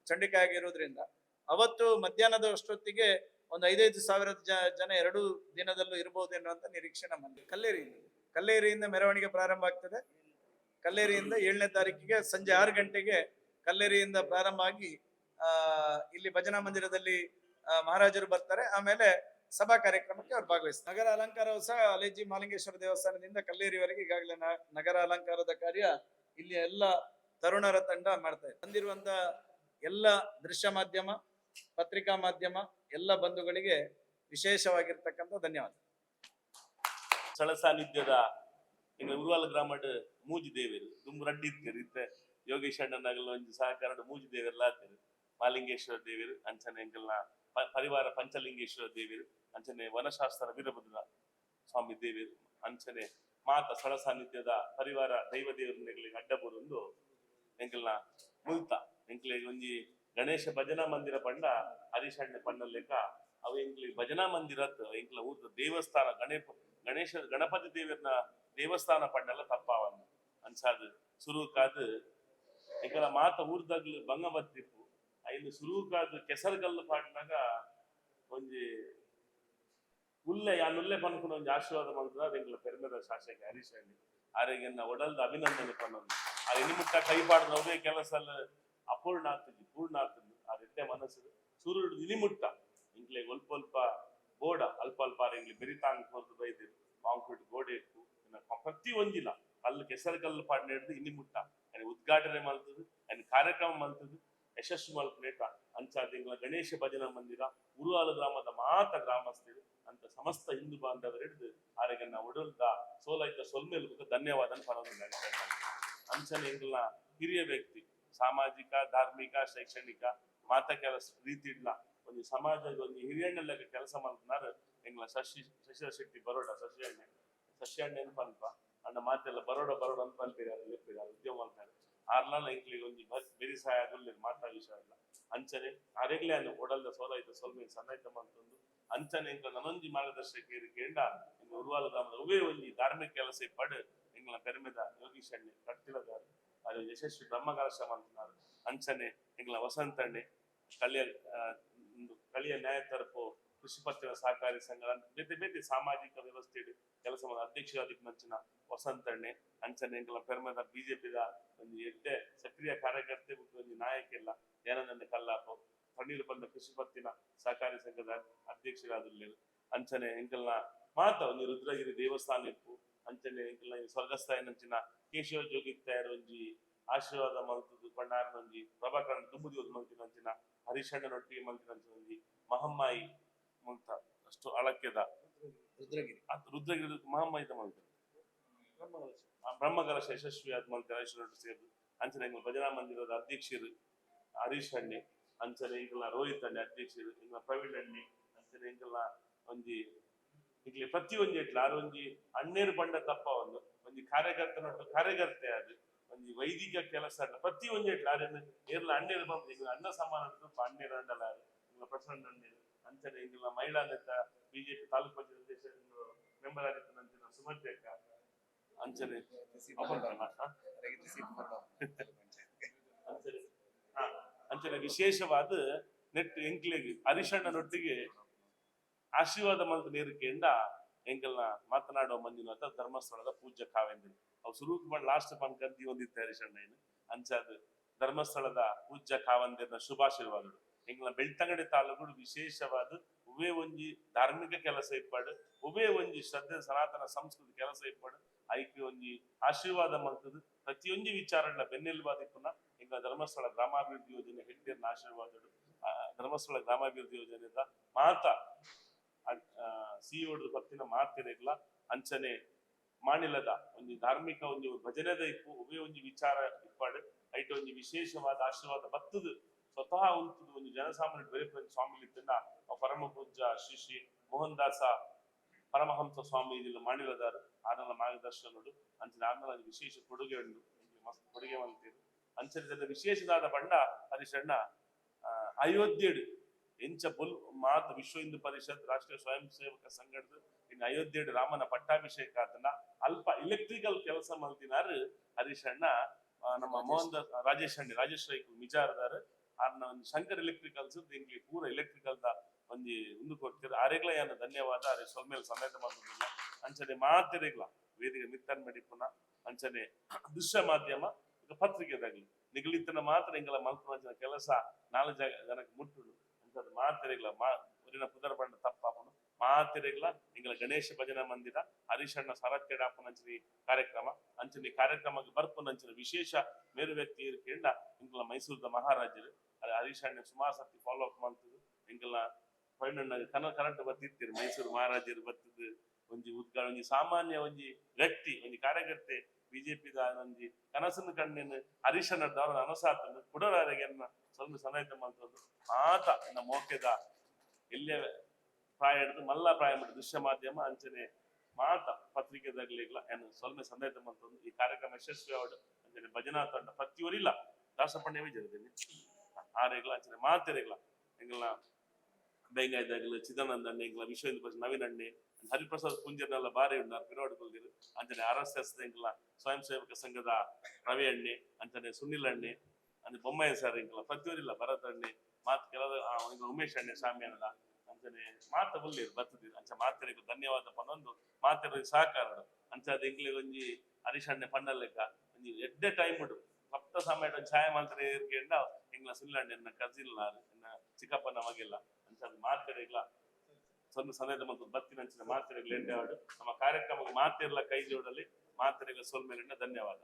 ಚಂಡಿಕಾಯಾಗ ಇರುವುದರಿಂದ, ಅವತ್ತು ಮಧ್ಯಾಹ್ನದ ಅಷ್ಟೊತ್ತಿಗೆ ಒಂದು ಐದೈದು ಸಾವಿರದ ಜನ ಎರಡು ದಿನದಲ್ಲೂ ಇರಬಹುದು ಎನ್ನುವಂತ ನಿರೀಕ್ಷೆ ನಮ್ಮಲ್ಲಿ. ಕಲ್ಲೇರಿ, ಕಲ್ಲೇರಿಯಿಂದ ಮೆರವಣಿಗೆ ಪ್ರಾರಂಭ ಆಗ್ತದೆ. ಕಲ್ಲೇರಿಯಿಂದ ಏಳನೇ ತಾರೀಕಿಗೆ ಸಂಜೆ ಆರು ಗಂಟೆಗೆ ಕಲ್ಲೇರಿಯಿಂದ ಪ್ರಾರಂಭ ಆಗಿ ಇಲ್ಲಿ ಭಜನಾ ಮಂದಿರದಲ್ಲಿ ಮಹಾರಾಜರು ಬರ್ತಾರೆ. ಆಮೇಲೆ ಸಭಾ ಕಾರ್ಯಕ್ರಮಕ್ಕೆ ಅವ್ರು ಭಾಗವಹಿಸ್ತಾರೆ. ನಗರ ಅಲಂಕಾರವು ಸಹ ಅಲೆಜಿ ಮಾಲಿಂಗೇಶ್ವರ ದೇವಸ್ಥಾನದಿಂದ ಕಲ್ಲೇರಿವರೆಗೆ ಈಗಾಗಲೇ ನಗರ ಅಲಂಕಾರದ ಕಾರ್ಯ ಇಲ್ಲಿ ಎಲ್ಲ ತರುಣರ ತಂಡ ಮಾಡ್ತಾ ಇದೆ. ಬಂದಿರುವಂತ ಎಲ್ಲ ದೃಶ್ಯ ಮಾಧ್ಯಮ, ಪತ್ರಿಕಾ ಮಾಧ್ಯಮ, ಎಲ್ಲ ಬಂಧುಗಳಿಗೆ ವಿಶೇಷವಾಗಿರ್ತಕ್ಕಂಥ ಧನ್ಯವಾದ. ಸ್ಥಳ ಸಾನ್ನಿಧ್ಯದ ಎಂಗ ಉರುವಾಲ ಗ್ರಾಮಡ್ ಮೂಜಿ ದೇವೇರು ದುಂಬು ರಡ್ಡಿ ಇರ್ತೀರಿ ಇತ್ತೆ ಯೋಗೇಶ್ ಅಣ್ಣನಾಗಲ್ಲ ಒಂಜಿ ಸಹಕಾರದ ಮೂಜಿ ದೇವೆರ್ಲ ಆತೇರು ಮಾಲಿಂಗೇಶ್ವರ ದೇವೇರು ಅಂಚನೆ ಎಂಕಲ್ನ ಪರಿವಾರ ಪಂಚಲಿಂಗೇಶ್ವರ ದೇವೇರು ಅಂಚನೆ ವನಶಾಸ್ತ್ರ ವೀರಭದ್ರ ಸ್ವಾಮಿ ದೇವೇರು ಅಂಚನೆ ಮಾತ ಸ್ಥಳ ಸಾನ್ನಿಧ್ಯದ ಪರಿವಾರ ದೈವ ಅಡ್ಡ ಅಡ್ಡಬರುಂದು ಎಂಕಲ್ನ ಮುಲ್ತ ಎಂಕ್ಲೆ ಒಂಜಿ ಗಣೇಶ ಭಜನಾ ಮಂದಿರ ಪಂಡ, ಹರೀಶ್ ಅಣ್ಣ ಪಂಡ ಲೆಕ್ಕ, ಅವು ಎಂಕ್ಲಿ ಭಜನಾ ಮಂದಿರ ಎಂಕ್ಲ ಊರ್ದ ದೇವಸ್ಥಾನ ಗಣೇಶ ಗಣೇಶ ಗಣಪತಿ ದೇವರನ ದೇವಸ್ಥಾನ ಪಂಡಲ ತಪ್ಪಾವನ್ನ ಅನ್ಸಾದ್ ಸುರುಕಾದ್ ಎಂಕಲ ಮಾತ ಊರ್ದಾಗ್ಲು ಬಂಗ ಬತ್ತಿಪ್ಪು ಐನು ಸುರುಕಾದ್ ಕೆಸರುಗಲ್ಲು ಪಾಡ್ನಾಗ ಒಂಜಿ ಉಲ್ಲೆ ಯಾನ್ ಉಲ್ಲೆ ಪನ್ಕೊಂಡು ಒಂಜಿ ಆಶೀರ್ವಾದ ಮಾಡಿದ್ರ ಎಂಕ್ಲ ಪೆರ್ಮೆದ ಶಾಸಕ ಹರೀಶ್ ಅಣ್ಣಿ ಆರೆಗೆನ್ನ ಒಡಲ್ದ ಅಭಿನಂದನೆ ಪನ್ನೊಂದು ಆ ಇನಿಮುಟ್ಟ ಕೈ ಪಾಡ್ದ ಅವೇ ಕೆಲಸಲ್ಲ ಅಪೂರ್ಣ ಆಗ್ತದೆ ಪೂರ್ಣ ಆಗ್ತದೆ ಆ ರೆಡ್ಡೆ ಮನಸ್ಸು ಸೂರ್ಯುಡು ಇನಿಮುಟ್ಟ ಇಂಕ್ಲೆ ಒಲ್ಪ ಒಲ್ಪ ಬೋಡ ಅಲ್ಪ ಅಲ್ಪ ಇಂಗ್ಲಿ ಬೆರಿತಾಂಗ್ ಹೊರದು ಬೈದಿರು ಕಾಂಕ್ರೀಟ್ ಗೋಡೆ ಇಟ್ಟು ಇನ್ನ ಕ- ಪ್ರತಿ ಒಂದಿಲ್ಲ ಕಲ್ಲು ಕೆಸರು ಇನ್ನಿ ಮುಟ್ಟ. ಅಲ್ಲಿ ಉದ್ಘಾಟನೆ ಮಾಡ್ತದೆ, ಅಲ್ಲಿ ಕಾರ್ಯಕ್ರಮ ಮಾಡ್ತದೆ. ಯಶಸ್ಸು ಮಲ್ಪನೇಟ ಅಂಚಾ ತಿಂಗಳ ಗಣೇಶ ಭಜನಾ ಮಂದಿರ, ಉರುವಾಲ ಗ್ರಾಮದ ಮಾತ ಗ್ರಾಮಸ್ಥರು, ಅಂತ ಸಮಸ್ತ ಹಿಂದೂ ಬಾಂಧವರು ಹಿಡಿದು ಆರೆಗನ್ನ ಒಡಲ್ದ ಸೋಲೈತ ಸೊಲ್ಮೇಲ್ ಧನ್ಯವಾದ ಅಂಚನೆ ಎಂಗ್ಲ ಹಿರಿಯ ವ್ಯಕ್ತಿ, ಸಾಮಾಜಿಕ, ಧಾರ್ಮಿಕ, ಶೈಕ್ಷಣಿಕ ಮಾತ ಕೆಲಸ ರೀತಿ ಇಲ್ಲ. ಒಂದು ಸಮಾಜದ ಒಂದು ಹಿರಿಯಣ್ಣಲ್ಲಾಗ ಕೆಲಸ ಮಾಡ್ತಾರೆ ಎಂಗ್ಲ ಶಶಿ ಶಶಿಧರ ಶೆಟ್ಟಿ ಬರೋಡ ಶಶಿ ಅಣ್ಣೆ ಶಶಿ ಅಣ್ಣ ಅನ್ನ ಮಾತೆಲ್ಲ ಬರೋಡ ಬರೋಡ ಅಂತ ಅಂತೀರಿ ಲಿಪ್ಪಿರ ಉದ್ಯಮ ಅಂತಾರೆ ಆರ್ಲಾಲ ಇಂಕ್ಲಿಗೆ ಒಂದು ಬಸ್ ಬೆರಿ ಸಹಾಯ ಮಾತ ಮಾತಾ ವಿಷಯ ಅಂಚನೆ ಅರೆಗ್ಲೆ ಅನ್ನ ಒಡಲ್ದ ಸೋಲಾಯ್ತು ಸೊಲ್ಮೆ ಸಣ್ಣಾಯ್ತಮ್ಮ ಅಂತಂದು ಅಂಚನೆ ಇಂಕ ನನೊಂಜಿ ಮಾರ್ಗದರ್ಶಕ ಇರಿಕೆಂಡ ಇನ್ನು ಉರುವಾಲ ಗ್ರಾಮದ ಉವೇ ಒಂಜಿ ಧಾರ್ಮಿಕ ಕೆಲಸ ಪಡು ಇಂಗ್ಲ ಕರಿಮೆದ ಯೋಗೀಶ್ ಅಣ್ಣೆ ಕಟ್ಟಿಲದಾರು ಅದು ಯಶಸ್ವಿ ಬ್ರಹ್ಮ ಕಲಶ ಅಂಚನೆ ಇಂಗ್ಲ ವಸಂತ ಅಣ್ಣೆ ಕಳಿಯ ಕಳಿಯ ನ್ಯಾಯ ತರಪು ಕೃಷಿ ಪತ್ತಿನ ಸಹಕಾರಿ ಸಂಘ ಬೇತೆ ಬೇತೆ ಸಾಮಾಜಿಕ ವ್ಯವಸ್ಥೆ ಕೆಲಸ ಮಾಡ ಅಧ್ಯಕ್ಷರಾದಿ ಮಂಚಿನ ವಸಂತಣ್ಣೆ ಅಂಚನೆ ಎಂಗ್ಲ ಪೆರ್ಮದ ಬಿಜೆಪಿದ ಒಂದು ಎಡ್ಡೆ ಸಕ್ರಿಯ ಕಾರ್ಯಕರ್ತೆ ಒಂದು ನಾಯಕ ಇಲ್ಲ ಏನನ್ನ ಕಲ್ಲಾಪು. ಕಣ್ಣೀರು ಬಂದ ಕೃಷಿ ಪತ್ತಿನ ಸಹಕಾರಿ ಸಂಘದ ಅಧ್ಯಕ್ಷರಾದಿಲ್ಲ ಅಂಚನೆ ಎಂಕಲ್ನ ಮಾತ ಒಂದು ರುದ್ರಗಿರಿ ದೇವಸ್ಥಾನ ಇಪ್ಪು ಅಂಚನೆ ಎಂಕಲ್ನ ಸ್ವರ್ಗಸ್ಥಾಯಿ ಸ್ವರ್ಗಸ್ಥಾಯ ನಂಚಿನ ಕೇಶವ ಜೋಗಿತ್ತಾಯರ್ ಒಂಜಿ ಆಶೀರ್ವಾದ ಮಲ್ತದು ಬಣ್ಣಾರ್ ಒಂಜಿ ಪ್ರಭಾಕರನ್ ತುಂಬುದಿ ಒಂದು ಮಲ್ತಿನ ಅಂಚಿನ ಹರೀಶಣ್ಣನೊಟ್ಟಿಗೆ ಒಂಜಿ ಮಹಮ್ಮಾಯಿ ಮುಂತ ಅಷ್ಟು ಅಳಕ್ಯದ ರುದ್ರಗಿರಿ. ಅದು ರುದ್ರಗಿರಿ ಮಹಮ್ಮಾಯಿದ ಮಲ್ತ ಆ ಬ್ರಹ್ಮಕಲಶ ಯಶಸ್ವಿ ಆದ ಹರೀಶಣ್ಣೊಟ್ಟು ಸೇರಿದು ಅಂಚನೆ ಎಂಗ್ಲ ಭಜನಾ ಮಂದಿರದ ಅಧ್ಯಕ್ಷರು ಹರೀಶ್ ಅಣ್ಣೆ ಅಂಚನೆ ಎಂಕಲ್ನ ರೋಹಿತ್ ಅಣ್ಣೆ ಅಧ್ಯಕ್ಷರು ಎಂಗ್ಲ ಪ್ರವೀಣ್ ಅಣ್ಣೆ ಅಂಚನೆ ಎಂಕಲ್ನ ಒಂಜಿ ಈಗಲೇ ಪ್ರತಿ ಒಂಜಿ ಇಟ್ಲ ಆರು ಒಂಜಿ ಅಣ್ಣೇರು ಬಂಡ ತಪ್ಪ ಒಂದು. ಒಂಜಿ ಕಾರ್ಯಕರ್ತನೊಟ್ಟು ಕಾರ್ಯಕರ್ತೆ ಅದು. ಒಂದು ವೈದಿಕ ಕೆಲಸ ಪ್ರತಿ ಒಂದು ಇಟ್ಲ ಅದನ್ನು ಏರ್ಲ ಅಣ್ಣೇರು ಬಂದು ಈಗ ಅಣ್ಣ ಸಮಾನ ಅಣ್ಣೇರು ಅಂಡಲ ಇಂಗ್ಲ ಪ್ರಸನ್ನ ಅಣ್ಣೇರು ಅಂಚನೆ ಇಂಗ್ಲ ಮಹಿಳಾ ನೇತ ಬಿಜೆಪಿ ತಾಲೂಕು ಪಂಚಾಯತ್ ಮೆಂಬರ್ ಆಗಿತ್ತು ನಂಚಿನ ಸುಮತಿ ಅಕ್ಕ ಅಂಚನೆ? ಅಂಚನೆ ವಿಶೇಷವಾದ ನೆಟ್ ಎಂಕ್ಲೆಗ್ ಹರಿಶಣ್ಣನೊಟ್ಟಿಗೆ ಆಶೀರ್ವಾದ ಮಂತ್ರ ನೇರಿಕೆಯಿಂದ ಎಂಕಲ್ನ ಮಾತನಾಡುವ ಮಂದಿನ ಅಂತ ಧರ್ಮಸ್ಥಳದ ಪೂಜ್ಯ ಕಾವೆಂದಿರು ಅವು ಶುರು ಮಾಡಿ ಲಾಸ್ಟ್ ಪನ್ ಕದ್ದಿ ಒಂದಿತ್ತು ಹರಿಶಣ್ಣ ಏನು? ಅಂಚಾದ ಧರ್ಮಸ್ಥಳದ ಪೂಜ್ಯ ಕಾವಂದಿರನ ಶುಭಾಶೀರ್ವಾದಗಳು. ಎಂಕಲ್ನ ಬೆಳ್ತಂಗಡಿ ತಾಲೂಕು ವಿಶೇಷವಾದ ಉವೇ ಒಂಜಿ ಧಾರ್ಮಿಕ ಕೆಲಸ ಇಪ್ಪಾಡು ಉವೇ ಒಂಜಿ ಶ್ರದ್ಧೆ ಸನಾತನ ಸಂಸ್ಕೃತಿ ಕೆಲಸ ಇಪ್ಪಾಡು ಐಕ್ಯ ಒಂಜಿ ಆಶೀರ್ವಾದ ಮಂತದ್ದು ಪ್ರತಿಯೊಂದು ವಿಚಾರಗಳ ಬೆನ್ನೆಲುಬಾದಿಪ್ಪುನ ಈಗ ಧರ್ಮಸ್ಥಳ ಗ್ರಾಮಾಭಿವೃದ್ಧಿ ಯೋಜನೆ ಹೆಡ್ಡಿಯರ್ನ ಆಶೀರ್ವಾದಗಳು ಆ, ಧರ್ಮಸ್ಥಳ ಗ್ರಾಮಾಭಿವೃದ್ಧಿ ಯೋಜನೆಯಿಂದ ಮಾತ ಸಿಒಡು ಪತ್ತಿನ ಮಾತಿರಗ್ಲ ಅಂಚನೆ ಮಾನಿಲದ ಒಂದು ಧಾರ್ಮಿಕ ಒಂದು ಭಜನೆದ ಇಪ್ಪು ಉಭಯ ಒಂದು ವಿಚಾರ ಇಪ್ಪಾಡು ಐಟ ಒಂದು ವಿಶೇಷವಾದ ಆಶೀರ್ವಾದ ಬತ್ತದು. ಸ್ವತಃ ಉಂಟು ಒಂದು ಜನಸಾಮಾನ್ಯ ಬೇರೆ ಸ್ವಾಮಿ ಇತ್ತಂಡ ಪರಮ ಪೂಜ್ಯ ಶ್ರೀ ಶ್ರೀ ಮೋಹನ್ ದಾಸ ಪರಮಹಂಸ ಸ್ವಾಮಿ ಇಲ್ಲಿ ಮಾಡಿರೋದಾರು ಆನಲ ಮಾರ್ಗದರ್ಶನಗಳು ಅಂಚಿನ ಆನಲ ವಿಶೇಷ ಕೊಡುಗೆ ಇಲ್ಲಿ ಮಸ್ತ್ ಕೊಡುಗೆ ಮಲ್ತೀರು ಅಂಚರಿದ ವಿಶೇಷದಾದ ಹರಿಶಣ್ಣ ಆ, ಅಯೋಧ್ಯೆಡು. ಎಂಚ ಬುಲ್ ಮಾತ ವಿಶ್ವ ಹಿಂದೂ ಪರಿಷತ್ ರಾಷ್ಟ್ರೀಯ ಸ್ವಯಂ ಸೇವಕ ಸಂಘಟದ ಇನ್ನು ರಾಮನ ಪಟ್ಟಾಭಿಷೇಕ ಆತನ ಅಲ್ಪ ಇಲೆಕ್ಟ್ರಿಕಲ್ ಕೆಲಸ ಮಲ್ತಿನಾರು ಹರೀಶಣ್ಣ ನಮ್ಮ ಮೋಹನ್ ದಾಸ್ ರಾಜೇಶ್ ರಾಜೇಶ್ ರೈ ವಿಚಾರದಾರು. ಒಂದು ಶಂಕರ್ ಎಲೆಕ್ಟ್ರಿಕಲ್ಸ್ ಇಂಗ್ಲಿ ಪೂರ ಎಲೆಕ್ಟ್ರಿಕಲ್ ದ ಒಂಜಿ ಉಂದು ಕೊಡ್ತೀರ ಆರೆಗ್ಲ ಯಾನ ಧನ್ಯವಾದ. ಅರೆ ಸೊಲ್ಮೇಲೆ ಸಮೇತ ಬಂದಿಲ್ಲ ಅಂಚನೆ ಮಾತಿರೆಗ್ಲ ವೇದಿಕೆ ಮಿತ್ತನ್ ಮಡಿಪುನ ಅಂಚನೆ ದೃಶ್ಯ ಮಾಧ್ಯಮ, ಈಗ ಪತ್ರಿಕೆದಾಗ್ಲಿ. ನಿಗಲಿತನ ಮಾತ್ರ ಇಂಗಲ ಮಲ್ಪನ ಕೆಲಸ ನಾಲ್ಕು ಜನ ಜನಕ್ಕೆ ಮುಟ್ಟುಡು. ಅಂಚನೆ ಮಾತೆರೆಗ್ಲ ಮಾ, ಊರಿನ ಪುದರ ಬಂಡ ತಪ್ಪಾಪನು ಮಾತೆರೆಗ್ಲ ಇಂಗಲ ಗಣೇಶ ಭಜನಾ ಮಂದಿರ, ಹರೀಶಣ್ಣ ಸರತ್ಯಡಾಪನ ಅಂಚನೆ ಕಾರ್ಯಕ್ರಮ, ಅಂಚನೆ ಕಾರ್ಯಕ್ರಮಕ್ಕೆ ಬರ್ಪನ ಅಂಚಿನ ವಿಶೇಷ ಮೇರು ವ್ಯಕ್ತಿ ಇರ್ಕೆಂಡ ಇಂಗಲ ಮೈಸೂರದ ಮಹಾರಾಜರು ಅದು ಹರೀಶಣ್ಣ ಸುಮಾರು ಸರ್ತಿ ಫಾಲೋ ಅಪ್ ಮಾಡ್ತಿದ್ರು ಹಿಂಗೆಲ್ಲ ಪೈನಣ್ಣ ಕನ ಕರೆಂಟ್ ಬರ್ತಿರ್ತೀರಿ ಮೈಸೂರು ಮಹಾರಾಜರು ಬರ್ತಿದ್ದು, ಒಂಜಿ ಉದ್ಘಾಟ ಒಂಜಿ ಸಾಮಾನ್ಯ ಒಂಜಿ ಗಟ್ಟಿ ಒಂಜಿ ಕಾರ್ಯಕರ್ತೆ ಬಿಜೆಪಿ ಒಂಜಿ ಕನಸನ್ನು ಕಣ್ಣಿನ ಹರೀಶಣ್ಣದವರ ಅನಸಾತನ್ನು ಕುಡರಾರಿಗೆ ಸ್ವಲ್ಪ ಸನಾಯಿತ ಮಾಡ್ತದ್ದು ಆತ ನಮ್ಮ ಮೋಕೆದ ಎಲ್ಲೇ ಪ್ರಾಯ ಹಿಡಿದು ಮಲ್ಲ ಪ್ರಾಯ ಮಾಡಿ ದೃಶ್ಯ ಮಾಧ್ಯಮ ಅಂಚನೆ ಮಾತ ಪತ್ರಿಕೆದಾಗ್ಲಿಗ್ಲ ಏನು ಸ್ವಲ್ಪ ಸಂದೇತ ಮಾಡ್ತದ್ದು ಈ ಕಾರ್ಯಕ್ರಮ ಯಶಸ್ವಿ ಅವಡು ಅಂಚನೆ ಭಜನಾ ತಂಡ ಪ್ರತಿಯೊರಿಲ್ಲ. ದಾಸಪಣ್ಯವೇ ಜರದಲ್ಲಿ ಆರೆಗ್ಲ ಅಂಚನೆ ಮಾತೆರೆಗ್ಲ வெங்காய ಬೇಗಾಯ್ದಾಗಲ சிதானந்த ಎಂಗ್ಲ ವಿಶ್ವ ಹಿಂದೂ ಪರಿಷತ್ ನವೀನ್ ಅಣ್ಣೆ, ಹರಿಪ್ರಸಾದ್ ಪುಂಜರ್ನೆಲ್ಲ ಬಾರಿ ಉಂಡು ಪಿರೋಡ್ ಕೊಲ್ದಿರು ಅಂಚನೆ ಆರ್ ಎಸ್ ಎಸ್ ಸ್ವಯಂ ಸೇವಕ ಸಂಘದ ರವಿ ಅಣ್ಣೆ ಅಂಚನೆ ಸುನಿಲ್ ಅಣ್ಣೆ ಅಂದ್ರೆ ಬೊಮ್ಮಯ್ಯ ಸರ್ ಎಂಗ್ಲ ಪ್ರತಿಯೊರಿಲ್ಲ ಭರತ್ ಅಣ್ಣೆ, ಮಾತು ಕೆಲವು ಉಮೇಶ್ ಅಣ್ಣೆ ಸಾಮ್ಯಾನದ ಅಂಚನೆ ಮಾತ ಬಲ್ಲಿರು ಬರ್ತದಿರು ಅಂಚ ಮಾತರಿಗೆ ಧನ್ಯವಾದ ಪನ್ನೊಂದು ಮಾತಿರ ಸಹಕಾರ ಅಂಚ ಅದು ಎಂಗ್ಲಿ ಒಂಜಿ ಹರೀಶ್ ಅಣ್ಣೆ ಪಂಡಲೆಕ್ಕ ಒಂಜಿ ಎಡ್ಡೆ ಟೈಮ್ ಉಡು ಸಪ್ತ ಸಮಯದ ಛಾಯೆ ಮಾತ್ರ ಇರ್ಕೆಂಡ ಸುನಿಲ್ ಅಣ್ಣೆ ಎನ್ನ ಕಜಿಲ್ ಎನ್ನ ಚಿಕ್ಕಪ್ಪನ ನಮಗಿಲ್ಲ ಮಾತಾಡಿಲ್ಲ ಅದು ಮಾತಿರಿಗ್ಲ ಸ್ವಲ್ಪ ಸಮಯದ ಮತ್ತು ಬತ್ತಿನ ಮಾತಾಡಿಲ್ಲ ಆಡು. ನಮ್ಮ ಕಾರ್ಯಕ್ರಮಕ್ಕೆ ಮಾತಿರಲ್ಲ ಕೈ ಜೋಡಲ್ಲಿ ಮಾತಾಡಿಗಳ ಸೋಲ್ಮೇಲಿನ ಧನ್ಯವಾದ.